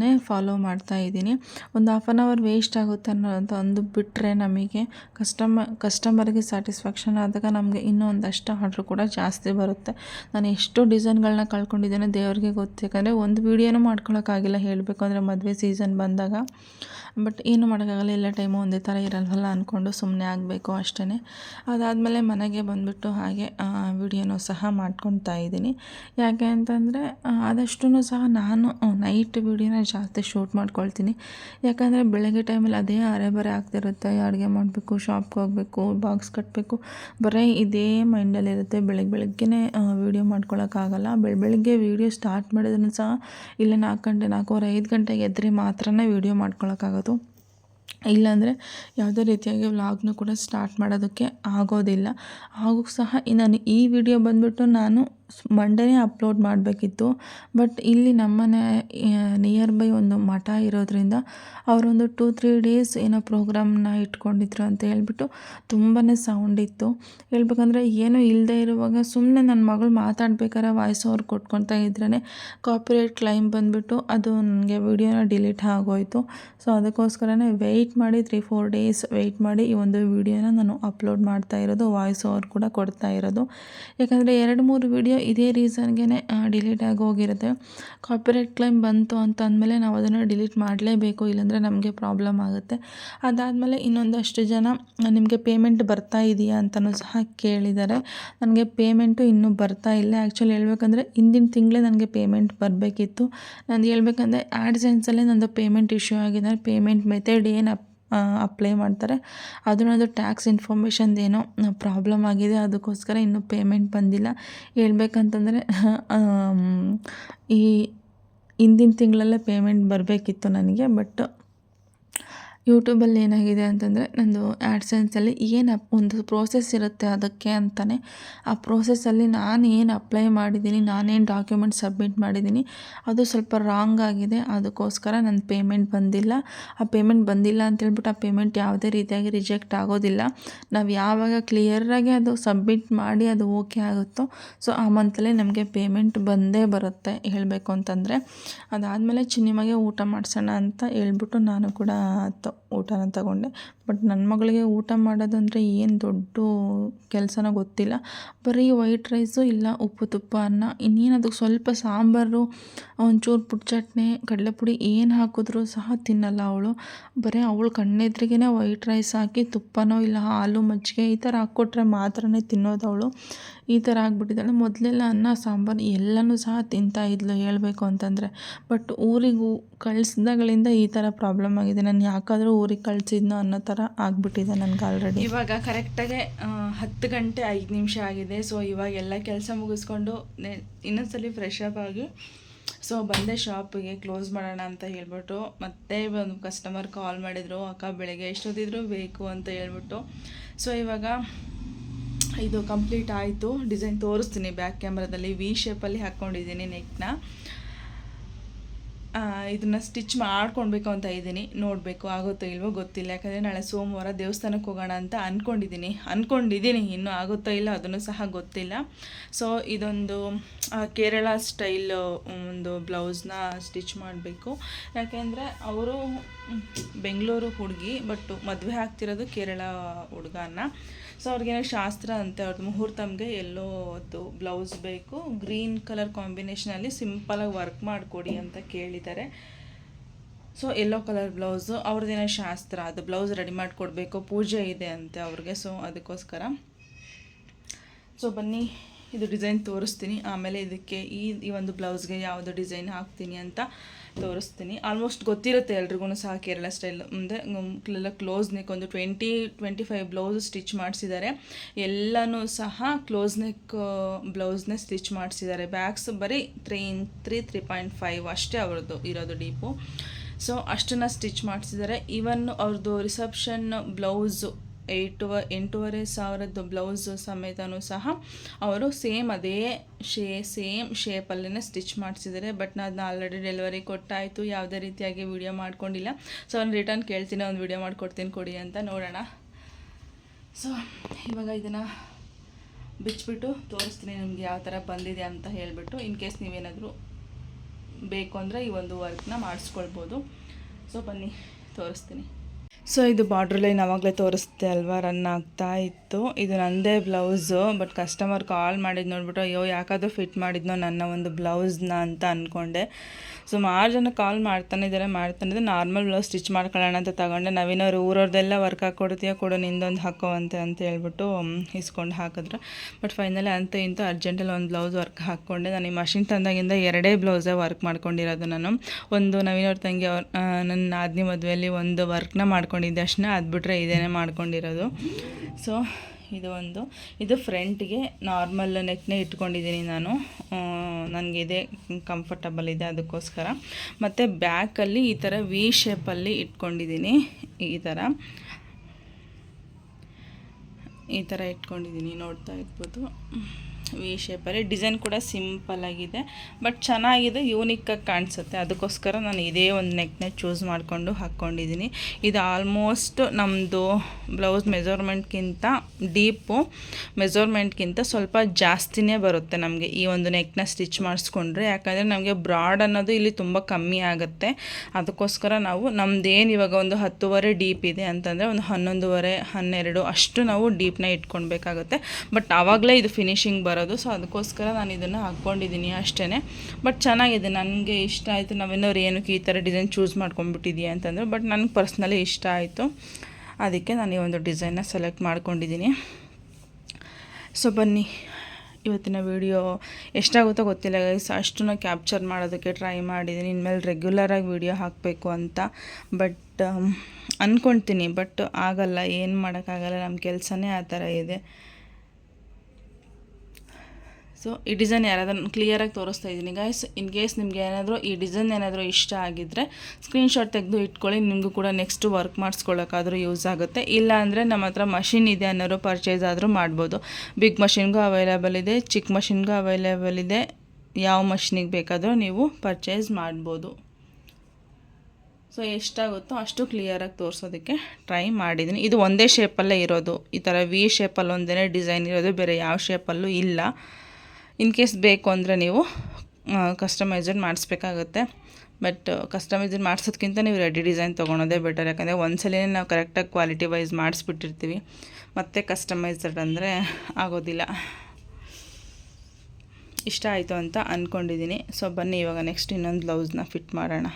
S1: ನೇ ಫಾಲೋ ಮಾಡ್ತಾ ಇದ್ದೀನಿ. ಒಂದು ಹಾಫ್ ಆನ್ ಅವರ್ ವೇಸ್ಟ್ ಆಗುತ್ತೆ ಅಂತ ಒಂದು ಬಿಟ್ಟರೆ ನಮಗೆ ಕಸ್ಟಮ ಕಸ್ಟಮರ್ಗೆ ಸ್ಯಾಟಿಸ್ಫ್ಯಾಕ್ಷನ್ ಆದಾಗ ನಮಗೆ ಇನ್ನೂ ಒಂದಷ್ಟು ಆರ್ಡ್ರ್ ಕೂಡ ಜಾಸ್ತಿ ಬರುತ್ತೆ. ನಾನು ಎಷ್ಟು ಡಿಸೈನ್ಗಳನ್ನ ಕಳ್ಕೊಂಡಿದ್ದೇನೆ ದೇವರಿಗೆ ಗೊತ್ತು. ಯಾಕಂದರೆ ಒಂದು ವೀಡಿಯೋನೂ ಮಾಡ್ಕೊಳೋಕ್ಕಾಗಿಲ್ಲ ಹೇಳಬೇಕು ಅಂದರೆ ಮದುವೆ ಸೀಸನ್ ಬಂದಾಗ. ಬಟ್ ಏನು ಮಾಡೋಕ್ಕಾಗಲ್ಲ, ಎಲ್ಲ ಟೈಮು ಒಂದೇ ಥರ ಇರಲ್ವಲ್ಲ ಅಂದ್ಕೊಂಡು ಸುಮ್ಮನೆ ಆಗಬೇಕು ಅಷ್ಟೇ ಅದಾದಮೇಲೆ ಮನೆಗೆ ಬಂದುಬಿಟ್ಟು ಹಾಗೆ ವಿಡಿಯೋನೂ ಸಹ ಮಾಡ್ಕೊತಾ ಇದ್ದೀನಿ. ಯಾಕೆ ಅಂತಂದರೆ ಆದಷ್ಟು ಸಹ ನಾನು ನೈಟ್ ವಿಡಿಯೋನ ಜಾಸ್ತಿ ಶೂಟ್ ಮಾಡ್ಕೊಳ್ತೀನಿ. ಯಾಕಂದರೆ ಬೆಳಗ್ಗೆ ಟೈಮಲ್ಲಿ ಅದೇ ಅರೆ ಬರೆ ಆಗ್ತಿರುತ್ತೆ. ಅಡುಗೆ ಮಾಡಬೇಕು, ಶಾಪ್ಗೆ ಹೋಗಬೇಕು, ಬಾಕ್ಸ್ ಕಟ್ಟಬೇಕು ಬರೀ ಇದೇ ಮೈಂಡಲ್ಲಿರುತ್ತೆ ಬೆಳಗ್ಗೆ ಬೆಳಗ್ಗೆನೇ ವೀಡಿಯೋ ಮಾಡ್ಕೊಳಕ್ಕಾಗಲ್ಲ. ಬೆಳ, ಬೆಳಗ್ಗೆ ವೀಡಿಯೋ ಸ್ಟಾರ್ಟ್ ಮಾಡಿದ್ರೂ ಸಹ ಇಲ್ಲ ನಾಲ್ಕು ಗಂಟೆ, ನಾಲ್ಕೂವರೆ, ಐದು ಗಂಟೆಗೆ ಎದ್ದರೆ ಮಾತ್ರನೇ ವೀಡಿಯೋ ಮಾಡ್ಕೊಳಕ್ಕಾಗೋದು. ಇಲ್ಲಾಂದರೆ ಯಾವುದೇ ರೀತಿಯಾಗಿ ವ್ಲಾಗ್ನ ಕೂಡ ಸ್ಟಾರ್ಟ್ ಮಾಡೋದಕ್ಕೆ ಆಗೋದಿಲ್ಲ. ಹಾಗೂ ಸಹ ಈ ನಾನು ಈ ವಿಡಿಯೋ ಬಂದುಬಿಟ್ಟು ನಾನು ಮಂಡೇನೇ ಅಪ್ಲೋಡ್ ಮಾಡಬೇಕಿತ್ತು. ಬಟ್ ಇಲ್ಲಿ ನಮ್ಮನೆ ನಿಯರ್ ಬೈ ಒಂದು ಮಠ ಇರೋದ್ರಿಂದ ಅವರೊಂದು ಟೂ ತ್ರೀ ಡೇಸ್ ಏನೋ ಪ್ರೋಗ್ರಾಮ್ನ ಇಟ್ಕೊಂಡಿದ್ರು ಅಂತ ಹೇಳ್ಬಿಟ್ಟು ತುಂಬಾ ಸೌಂಡ್ ಇತ್ತು. ಹೇಳ್ಬೇಕಂದ್ರೆ ಏನೂ ಇಲ್ಲದೆ ಇರುವಾಗ ಸುಮ್ಮನೆ ನನ್ನ ಮಗಳು ಮಾತಾಡ್ಬೇಕಾದ್ರೆ ವಾಯ್ಸ್ ಓವರ್ ಕೊಟ್ಕೊತಾ ಇದ್ರೇ ಕಾಪಿರೈಟ್ ಕ್ಲೈಮ್ ಬಂದುಬಿಟ್ಟು ಅದು ನನಗೆ ವಿಡಿಯೋನ ಡಿಲೀಟ್ ಆಗೋಯಿತು. ಸೊ ಅದಕ್ಕೋಸ್ಕರನೇ ವೆಯ್ಟ್ ಮಾಡಿ ತ್ರೀ ಫೋರ್ ಡೇಸ್ ವೆಯ್ಟ್ ಮಾಡಿ ಈ ಒಂದು ವಿಡಿಯೋನ ನಾನು ಅಪ್ಲೋಡ್ ಮಾಡ್ತಾ ಇರೋದು ವಾಯ್ಸ್ ಓವರ್ ಕೂಡ ಕೊಡ್ತಾ ಇರೋದು. ಯಾಕಂದರೆ ಎರಡು, ಮೂರು ವಿಡಿಯೋ ಇದೇ ರೀಸನ್ಗೆ ಡಿಲೀಟ್ ಆಗಿ ಹೋಗಿರುತ್ತೆ. ಕಾಪಿರೈಟ್ ಕ್ಲೈಮ್ ಬಂತು ಅಂತ ಅಂದಮೇಲೆ ನಾವು ಅದನ್ನು ಡಿಲೀಟ್ ಮಾಡಲೇಬೇಕು, ಇಲ್ಲಾಂದರೆ ನಮಗೆ ಪ್ರಾಬ್ಲಮ್ ಆಗುತ್ತೆ. ಅದಾದಮೇಲೆ ಇನ್ನೊಂದಷ್ಟು ಜನ, ನಿಮಗೆ ಪೇಮೆಂಟ್ ಬರ್ತಾ ಇದೆಯಾ ಅಂತಲೂ ಸಹ ಕೇಳಿದ್ದಾರೆ. ನನಗೆ ಪೇಮೆಂಟು ಇನ್ನೂ ಬರ್ತಾ ಇಲ್ಲ. ಆ್ಯಕ್ಚುಲಿ ಹೇಳ್ಬೇಕಂದ್ರೆ ಹಿಂದಿನ ತಿಂಗಳೇ ನನಗೆ ಪೇಮೆಂಟ್ ಬರಬೇಕಿತ್ತು. ನಾನು ಹೇಳ್ಬೇಕಂದ್ರೆ ಆ್ಯಡ್ಸೆನ್ಸಲ್ಲೇ ನನ್ನದು ಪೇಮೆಂಟ್ ಇಶ್ಯೂ ಆಗಿದೆ. ಪೇಮೆಂಟ್ ಮೆಥಡ್ ಏನು ಅಪ್ಲೈ ಮಾಡ್ತಾರೆ. ಅದನ್ನೊಂದು ಟ್ಯಾಕ್ಸ್ ಇನ್ಫಾರ್ಮೇಷನ್ದೇನೋ ಪ್ರಾಬ್ಲಮ್ ಆಗಿದೆ, ಅದಕ್ಕೋಸ್ಕರ ಇನ್ನೂ ಪೇಮೆಂಟ್ ಬಂದಿಲ್ಲ. ಹೇಳ್ಬೇಕಂತಂದರೆ ಈ ಹಿಂದಿನ ತಿಂಗಳಲ್ಲೇ ಪೇಮೆಂಟ್ ಬರಬೇಕಿತ್ತು ನನಗೆ ಬಟ್
S2: ಯೂಟ್ಯೂಬಲ್ಲಿ ಏನಾಗಿದೆ ಅಂತಂದರೆ ನಂದು ಆ್ಯಡ್ಸೆನ್ಸಲ್ಲಿ ಏನು ಅಪ್ ಒಂದು ಪ್ರೋಸೆಸ್ ಇರುತ್ತೆ ಅದಕ್ಕೆ ಅಂತಲೇ ಆ ಪ್ರೋಸೆಸ್ಸಲ್ಲಿ ನಾನು ಏನು ಅಪ್ಲೈ ಮಾಡಿದ್ದೀನಿ, ನಾನೇನು ಡಾಕ್ಯುಮೆಂಟ್ ಸಬ್ಮಿಟ್ ಮಾಡಿದ್ದೀನಿ, ಅದು ಸ್ವಲ್ಪ ರಾಂಗ್ ಆಗಿದೆ, ಅದಕ್ಕೋಸ್ಕರ ನನ್ನ ಪೇಮೆಂಟ್ ಬಂದಿಲ್ಲ. ಆ ಪೇಮೆಂಟ್ ಬಂದಿಲ್ಲ ಅಂತೇಳ್ಬಿಟ್ಟು ಆ ಪೇಮೆಂಟ್ ಯಾವುದೇ ರೀತಿಯಾಗಿ ರಿಜೆಕ್ಟ್ ಆಗೋದಿಲ್ಲ. ನಾವು ಯಾವಾಗ ಕ್ಲಿಯರಾಗಿ ಅದು ಸಬ್ಮಿಟ್ ಮಾಡಿ ಅದು ಓಕೆ ಆಗುತ್ತೋ, ಸೊ ಆ ಮಂತಲ್ಲೇ ನಮಗೆ ಪೇಮೆಂಟ್ ಬಂದೇ ಬರುತ್ತೆ ಹೇಳಬೇಕು ಅಂತಂದರೆ. ಅದಾದಮೇಲೆ ಚಿನ್ನಿಮಗೆ ಊಟ ಮಾಡಿಸೋಣ ಅಂತ ಹೇಳ್ಬಿಟ್ಟು ನಾನು ಕೂಡ ಊಟನ ತಗೊಂಡೆ. ಬಟ್ ನನ್ನ ಮಗಳಿಗೆ ಊಟ ಮಾಡೋದು ಅಂದರೆ ಏನು ದೊಡ್ಡ ಕೆಲಸನ ಗೊತ್ತಿಲ್ಲ. ಬರೀ ವೈಟ್ ರೈಸು, ಇಲ್ಲ ಉಪ್ಪು ತುಪ್ಪ, ಅನ್ನ ಇನ್ನೇನು ಅದಕ್ಕೆ ಸ್ವಲ್ಪ ಸಾಂಬಾರು, ಒಂಚೂರು ಪುಟ್ಟ ಚಟ್ನಿ, ಕಡಲೆಪುಡಿ ಏನು ಹಾಕಿದ್ರೂ ಸಹ ತಿನ್ನಲ್ಲ ಅವಳು. ಬರೀ ಅವಳು ಕಣ್ಣೆದ್ರಿಗೇ ವೈಟ್ ರೈಸ್ ಹಾಕಿ ತುಪ್ಪನೋ, ಇಲ್ಲ ಹಾಲು ಮಜ್ಜಿಗೆ ಈ ಥರ ಹಾಕ್ಕೊಟ್ರೆ ಮಾತ್ರನೇ ತಿನ್ನೋದು ಅವಳು. ಈ ಥರ ಆಗಿಬಿಟ್ಟಿದ್ದಾಳೆ. ಮೊದಲೆಲ್ಲ ಅನ್ನ, ಸಾಂಬಾರು ಎಲ್ಲನೂ ಸಹ ತಿಂತಾ ಇದ್ಲು ಹೇಳಬೇಕು ಅಂತಂದರೆ. ಬಟ್ ಊರಿಗೂ ಕಳ್ಸಿದಗಳಿಂದ ಈ ಥರ ಪ್ರಾಬ್ಲಮ್ ಆಗಿದೆ. ನಾನು ಯಾಕಾದರೂ ಊರಿಗೆ ಕಳಿಸಿದ್ನೋ ಅನ್ನೋ ಥರ ಆಗಿಬಿಟ್ಟಿದೆ ನನಗೆ ಆಲ್ರೆಡಿ
S1: ಇವಾಗ ಕರೆಕ್ಟಾಗೆ ಹತ್ತು ಗಂಟೆ ಐದು ನಿಮಿಷ ಆಗಿದೆ. ಸೊ ಇವಾಗ ಎಲ್ಲ ಕೆಲಸ ಮುಗಿಸ್ಕೊಂಡು ಇನ್ನೊಂದ್ಸಲಿ ಫ್ರೆಶ್ ಅಪ್ ಆಗಿ ಸೊ ಬಂದೆ ಶಾಪಿಗೆ ಕ್ಲೋಸ್ ಮಾಡೋಣ ಅಂತ ಹೇಳ್ಬಿಟ್ಟು. ಮತ್ತೆ ಒಂದು ಕಸ್ಟಮರ್ ಕಾಲ್ ಮಾಡಿದರು, ಅಕ್ಕ, ಬೆಳಗ್ಗೆ ಎಷ್ಟೊತ್ತಿದ್ರು ಬೇಕು ಅಂತ ಹೇಳ್ಬಿಟ್ಟು. ಸೊ ಇವಾಗ ಇದು ಕಂಪ್ಲೀಟ್ ಆಯಿತು. ಡಿಸೈನ್ ತೋರಿಸ್ತೀನಿ ಬ್ಯಾಕ್ ಕ್ಯಾಮ್ರಾದಲ್ಲಿ. ವಿ ಶೇಪಲ್ಲಿ ಹಾಕ್ಕೊಂಡಿದ್ದೀನಿ ನೆಕ್ನ. ಇದನ್ನು ಸ್ಟಿಚ್ ಮಾಡ್ಕೊಳ್ಬೇಕು ಅಂತ ಇದ್ದೀನಿ. ನೋಡಬೇಕು, ಆಗುತ್ತೋ ಇಲ್ವೋ ಗೊತ್ತಿಲ್ಲ. ಯಾಕಂದರೆ ನಾಳೆ ಸೋಮವಾರ ದೇವಸ್ಥಾನಕ್ಕೆ ಹೋಗೋಣ ಅಂತ ಅಂದ್ಕೊಂಡಿದ್ದೀನಿ ಅಂದ್ಕೊಂಡಿದ್ದೀನಿ ಇನ್ನೂ ಆಗುತ್ತೋ ಇಲ್ಲ ಅದನ್ನು ಸಹ ಗೊತ್ತಿಲ್ಲ. ಸೊ ಇದೊಂದು ಕೇರಳ ಸ್ಟೈಲ್ ಒಂದು ಬ್ಲೌಸ್ನ ಸ್ಟಿಚ್ ಮಾಡಬೇಕು. ಯಾಕೆಂದರೆ ಅವರು ಬೆಂಗಳೂರು ಹುಡುಗಿ, ಬಟ್ ಮದುವೆ ಆಗ್ತಿರೋದು ಕೇರಳ ಹುಡುಗನ. ಸೊ ಅವ್ರಿಗೇನೋ ಶಾಸ್ತ್ರ ಅಂತೆ ಅವ್ರದ್ದು ಮುಹೂರ್ತಮ್ಗೆ ಎಲ್ಲೋ ಅದು ಬ್ಲೌಸ್ ಬೇಕು ಗ್ರೀನ್ ಕಲರ್ ಕಾಂಬಿನೇಷನಲ್ಲಿ ಸಿಂಪಲಾಗಿ ವರ್ಕ್ ಮಾಡಿಕೊಡಿ ಅಂತ ಕೇಳಿದ್ದಾರೆ. ಸೊ ಎಲ್ಲೋ ಕಲರ್ ಬ್ಲೌಸು ಅವ್ರದ್ದೇನೋ ಶಾಸ್ತ್ರ, ಅದು ಬ್ಲೌಸ್ ರೆಡಿ ಮಾಡಿಕೊಡ್ಬೇಕು, ಪೂಜೆ ಇದೆ ಅಂತೆ ಅವ್ರಿಗೆ ಸೊ ಅದಕ್ಕೋಸ್ಕರ. ಸೊ ಬನ್ನಿ. ಇದು ಡಿಸೈನ್ ತೋರಿಸ್ತೀನಿ. ಆಮೇಲೆ ಇದಕ್ಕೆ ಈ ಈ ಒಂದು ಬ್ಲೌಸ್ಗೆ ಯಾವುದು ಡಿಸೈನ್ ಹಾಕ್ತೀನಿ ಅಂತ ತೋರಿಸ್ತೀನಿ. ಆಲ್ಮೋಸ್ಟ್ ಗೊತ್ತಿರುತ್ತೆ ಎಲ್ರಿಗೂ ಸಹ ಕೇರಳ ಸ್ಟೈಲ್ ಮುಂದೆ. ಕ್ಲೋಸ್ ನೆಕ್ ಒಂದು twenty twenty five blouse stitch ಮಾಡಿಸಿದ್ದಾರೆ. ಎಲ್ಲನೂ ಸಹ ಕ್ಲೋಸ್ ನೆಕ್ ಬ್ಲೌಸ್ನೇ ಸ್ಟಿಚ್ ಮಾಡಿಸಿದ್ದಾರೆ. ಬ್ಯಾಗ್ಸ್ ಬರೀ three three three point five ಅಷ್ಟೇ ಅವ್ರದ್ದು ಇರೋದು ಡೀಪು. ಸೊ, ಅಷ್ಟನ್ನು ಸ್ಟಿಚ್ ಮಾಡಿಸಿದ್ದಾರೆ. ಈವನ್ ಅವ್ರದ್ದು ರಿಸೆಪ್ಷನ್ ಬ್ಲೌಸು ಏಟುವ, ಎಂಟೂವರೆ ಸಾವಿರದ್ದು ಬ್ಲೌಸ್ ಸಮೇತನೂ ಸಹ ಅವರು ಸೇಮ್ ಅದೇ ಶೇ, ಸೇಮ್ ಶೇಪಲ್ಲೇ ಸ್ಟಿಚ್ ಮಾಡಿಸಿದ್ದಾರೆ. ಬಟ್ ನಾನು ಅದನ್ನ ಆಲ್ರೆಡಿ ಡೆಲಿವರಿ ಕೊಟ್ಟಾಯಿತು. ಯಾವುದೇ ರೀತಿಯಾಗಿ ವಿಡಿಯೋ ಮಾಡ್ಕೊಂಡಿಲ್ಲ. ಸೊ ಅವ್ನು ರಿಟರ್ನ್ ಕೇಳ್ತೀನಿ. ಒಂದು ವಿಡಿಯೋ ಮಾಡಿಕೊಡ್ತೀನಿ ಕೊಡಿ ಅಂತ ನೋಡೋಣ. ಸೊ ಇವಾಗ ಇದನ್ನು ಬಿಚ್ಚಿಬಿಟ್ಟು ತೋರಿಸ್ತೀನಿ ನಿಮಗೆ ಯಾವ ಥರ ಬಂದಿದೆ ಅಂತ ಹೇಳಿಬಿಟ್ಟು. ಇನ್ ಕೇಸ್ ನೀವೇನಾದರೂ ಬೇಕು ಅಂದರೆ ಈ ಒಂದು ವರ್ಕ್ನ ಮಾಡಿಸ್ಕೊಳ್ಬೋದು. ಸೊ ಬನ್ನಿ, ತೋರಿಸ್ತೀನಿ. ಸೊ ಇದು ಬಾರ್ಡ್ರ್ ಲೈನ್ ಆವಾಗಲೇ ತೋರಿಸ್ತೆ ಅಲ್ವಾ? ರನ್ ಆಗ್ತಾ ಇತ್ತು. ಇದು ನನ್ನದೇ ಬ್ಲೌಸು ಬಟ್ ಕಸ್ಟಮರ್ ಕಾಲ್ ಮಾಡಿದ್ದು ನೋಡ್ಬಿಟ್ಟು, ಅಯ್ಯೋ, ಯಾಕಾದರೂ ಫಿಟ್ ಮಾಡಿದ್ನೋ ನನ್ನ ಒಂದು ಬ್ಲೌಸ್ನ ಅಂತ ಅಂದ್ಕೊಂಡೆ ಸುಮಾರು ಜನ ಕಾಲ್ ಮಾಡ್ತಾನೆ ಇದ್ದಾರೆ ಮಾಡ್ತಾನೆ ಇದ್ದಾರೆ ನಾರ್ಮಲ್ ಬ್ಲೌಸ್ ಸ್ಟಿಚ್ ಮಾಡ್ಕೊಳ್ಳೋಣ ಅಂತ ತಗೊಂಡೆ. ನವೀನವ್ರು ಊರವ್ರದ್ದೆಲ್ಲ ವರ್ಕ್ ಹಾಕ್ಕೊಡ್ತೀಯ, ಕೊಡು, ನಿಂದೊಂದು ಹಾಕೋ ಅಂತ ಅಂತ ಹೇಳ್ಬಿಟ್ಟು ಇಸ್ಕೊಂಡು ಹಾಕಿದ್ರು. ಬಟ್ ಫೈನಲಿ ಅಂತ ಇಂತೂ ಅರ್ಜೆಂಟಲ್ಲಿ ಒಂದು ಬ್ಲೌಸ್ ವರ್ಕ್ ಹಾಕ್ಕೊಂಡೆ. ನಾನು ಈ ಮಷಿನ್ ತಂದಾಗಿಂದ ಎರಡೇ ಬ್ಲೌಸೇ ವರ್ಕ್ ಮಾಡ್ಕೊಂಡಿರೋದು ನಾನು. ಒಂದು ನವೀನವ್ರ ತಂಗಿ ಅವ್ರ ನನ್ನ ನಾದಿನಿ ಮದುವೆಯಲ್ಲಿ ಒಂದು ವರ್ಕ್ನ ಮಾಡ್ಕೊಂಡಿದ್ದೆ ಅಷ್ಟನ್ನ ಅದು ಬಿಟ್ಟರೆ ಇದೇನೇ ಮಾಡ್ಕೊಂಡಿರೋದು. ಸೊ ಇದು ಒಂದು. ಇದು ಫ್ರಂಟ್ಗೆ ನಾರ್ಮಲ್ ನೆಕ್ನೇ ಇಟ್ಕೊಂಡಿದ್ದೀನಿ ನಾನು. ನನಗೆ ಇದೇ ಕಂಫರ್ಟಬಲ್ ಇದೆ ಅದಕ್ಕೋಸ್ಕರ. ಮತ್ತು ಬ್ಯಾಕಲ್ಲಿ ಈ ಥರ ವಿ ಶೇಪಲ್ಲಿ ಇಟ್ಕೊಂಡಿದ್ದೀನಿ. ಈ ಥರ ಈ ಥರ ಇಟ್ಕೊಂಡಿದ್ದೀನಿ, ನೋಡ್ತಾ ಇರ್ಬೋದು. ವಿ ಶೇಪಲ್ಲಿ. ಡಿಸೈನ್ ಕೂಡ ಸಿಂಪಲ್ ಆಗಿದೆ. ಬಟ್ ಚೆನ್ನಾಗಿದೆ ಯೂನಿಕ್ಕಾಗಿ ಕಾಣಿಸುತ್ತೆ. ಅದಕ್ಕೋಸ್ಕರ ನಾನು ಇದೇ ಒಂದು ನೆಕ್ನ ಚೂಸ್ ಮಾಡಿಕೊಂಡು ಹಾಕ್ಕೊಂಡಿದ್ದೀನಿ. ಇದು ಆಲ್ಮೋಸ್ಟ್ ನಮ್ಮದು ಬ್ಲೌಸ್ ಮೆಜರ್ಮೆಂಟ್ಗಿಂತ ಡೀಪು ಮೆಜರ್ಮೆಂಟ್ಗಿಂತ ಸ್ವಲ್ಪ ಜಾಸ್ತಿನೇ ಬರುತ್ತೆ ನಮಗೆ ಈ ಒಂದು ನೆಕ್ನ ಸ್ಟಿಚ್ ಮಾಡಿಸ್ಕೊಂಡ್ರೆ. ಯಾಕಂದರೆ ನಮಗೆ ಬ್ರಾಡ್ ಅನ್ನೋದು ಇಲ್ಲಿ ತುಂಬ ಕಮ್ಮಿ ಆಗುತ್ತೆ. ಅದಕ್ಕೋಸ್ಕರ ನಾವು, ನಮ್ದೇನು ಇವಾಗ ಒಂದು ಹತ್ತುವರೆ ಡೀಪ್ ಇದೆ ಅಂತಂದರೆ ಒಂದು ಹನ್ನೊಂದುವರೆ, ಹನ್ನೆರಡು ಅಷ್ಟು ನಾವು ಡೀಪ್ನ ಇಟ್ಕೊಳ್ಬೇಕಾಗುತ್ತೆ. ಬಟ್ ಆವಾಗಲೇ ಇದು ಫಿನಿಶಿಂಗ್ ಬರೋದು. ಸೊ ಅದಕ್ಕೋಸ್ಕರ ನಾನು ಇದನ್ನು ಹಾಕ್ಕೊಂಡಿದ್ದೀನಿ ಅಷ್ಟೇ ಬಟ್ ಚೆನ್ನಾಗಿದೆ. ನನಗೆ ಇಷ್ಟ ಆಯಿತು. ನಾವೇನಾದ್ರು ಏನಕ್ಕೆ ಈ ಥರ ಡಿಸೈನ್ ಚೂಸ್ ಮಾಡ್ಕೊಂಡ್ಬಿಟ್ಟಿದ್ದೀಯ ಅಂತಂದರೆ ಬಟ್ ನನಗೆ ಪರ್ಸ್ನಲಿ ಇಷ್ಟ ಆಯಿತು. ಅದಕ್ಕೆ ನಾನು ಈ ಒಂದು ಡಿಸೈನ್ನ ಸೆಲೆಕ್ಟ್ ಮಾಡ್ಕೊಂಡಿದ್ದೀನಿ. ಸೊ ಬನ್ನಿ. ಇವತ್ತಿನ ವಿಡಿಯೋ ಎಷ್ಟಾಗುತ್ತೋ ಗೊತ್ತಿಲ್ಲ ಗೈಸ್ ಅಷ್ಟು ಕ್ಯಾಪ್ಚರ್ ಮಾಡೋದಕ್ಕೆ ಟ್ರೈ ಮಾಡಿದ್ದೀನಿ. ಇನ್ಮೇಲೆ ರೆಗ್ಯುಲರಾಗಿ ವಿಡಿಯೋ ಹಾಕಬೇಕು ಅಂತ. ಬಟ್ ಅಂದ್ಕೊಳ್ತೀನಿ ಬಟ್ ಆಗಲ್ಲ. ಏನು ಮಾಡೋಕ್ಕಾಗಲ್ಲ. ನಮ್ಮ ಕೆಲಸನೇ ಆ ಥರ ಇದೆ. ಸೊ ಈ ಡಿಸೈನ್ ಯಾರಾದ್ರೂ ಕ್ಲಿಯರಾಗಿ ತೋರಿಸ್ತಾ ಇದ್ದೀನಿ. ಗಾಯ್ಸ್ ಇನ್ ಕೇಸ್ ನಿಮಗೆ ಏನಾದರೂ ಈ ಡಿಸೈನ್ ಏನಾದರೂ ಇಷ್ಟ ಆಗಿದ್ದರೆ ಸ್ಕ್ರೀನ್ಶಾಟ್ ತೆಗೆದು ಇಟ್ಕೊಳ್ಳಿ. ನಿಮಗೂ ಕೂಡ ನೆಕ್ಸ್ಟ್ ವರ್ಕ್ ಮಾಡಿಸ್ಕೊಳ್ಳೋಕ್ಕಾದರೂ ಯೂಸ್ ಆಗುತ್ತೆ. ಇಲ್ಲ ಅಂದರೆ ನಮ್ಮ ಹತ್ರ ಮಷಿನ್ ಇದೆ ಅನ್ನೋರು ಪರ್ಚೇಸ್ ಆದರೂ ಮಾಡ್ಬೋದು. ಬಿಗ್ ಮಷಿನ್ಗೂ ಅವೈಲೇಬಲ್ ಇದೆ ಚಿಕ್ಕ ಮಷಿನ್ಗೂ ಅವೈಲೇಬಲ್ ಇದೆ. ಯಾವ ಮಷಿನಿಗೆ ಬೇಕಾದರೂ ನೀವು ಪರ್ಚೇಸ್ ಮಾಡ್ಬೋದು. ಸೊ ಎಷ್ಟಾಗುತ್ತೋ ಅಷ್ಟು ಕ್ಲಿಯರಾಗಿ ತೋರಿಸೋದಕ್ಕೆ ಟ್ರೈ ಮಾಡಿದ್ದೀನಿ. ಇದು ಒಂದೇ ಶೇಪಲ್ಲೇ ಇರೋದು. ಈ ಥರ ವಿ ಶೇಪಲ್ಲಿ ಒಂದೇ ಡಿಸೈನ್ ಇರೋದು. ಬೇರೆ ಯಾವ ಶೇಪಲ್ಲೂ ಇಲ್ಲ. ಇನ್ ಕೇಸ್ ಬೇಕು ಅಂದರೆ ನೀವು ಕಸ್ಟಮೈಸಡ್ ಮಾಡಿಸ್ಬೇಕಾಗತ್ತೆ. ಬಟ್ ಕಸ್ಟಮೈಸಡ್ ಮಾಡಿಸೋದ್ಕಿಂತ ನೀವು ರೆಡಿ ಡಿಸೈನ್ ತೊಗೊಳೋದೇ ಬೆಟರ್ ಯಾಕಂದರೆ ಒಂದ್ಸಲೇ ನಾವು ಕರೆಕ್ಟಾಗಿ ಕ್ವಾಲಿಟಿ ವೈಸ್ ಮಾಡಿಸ್ಬಿಟ್ಟಿರ್ತೀವಿ. ಮತ್ತೆ ಕಸ್ಟಮೈಸಡ್ ಅಂದರೆ ಆಗೋದಿಲ್ಲ. ಇಷ್ಟ ಆಯಿತು ಅಂತ ಅಂದ್ಕೊಂಡಿದ್ದೀನಿ ಸೊ ಬನ್ನಿ ಇವಾಗ ನೆಕ್ಸ್ಟ್ ಇನ್ನೊಂದು ಬ್ಲೌಸ್ನ ಫಿಟ್ ಮಾಡೋಣ.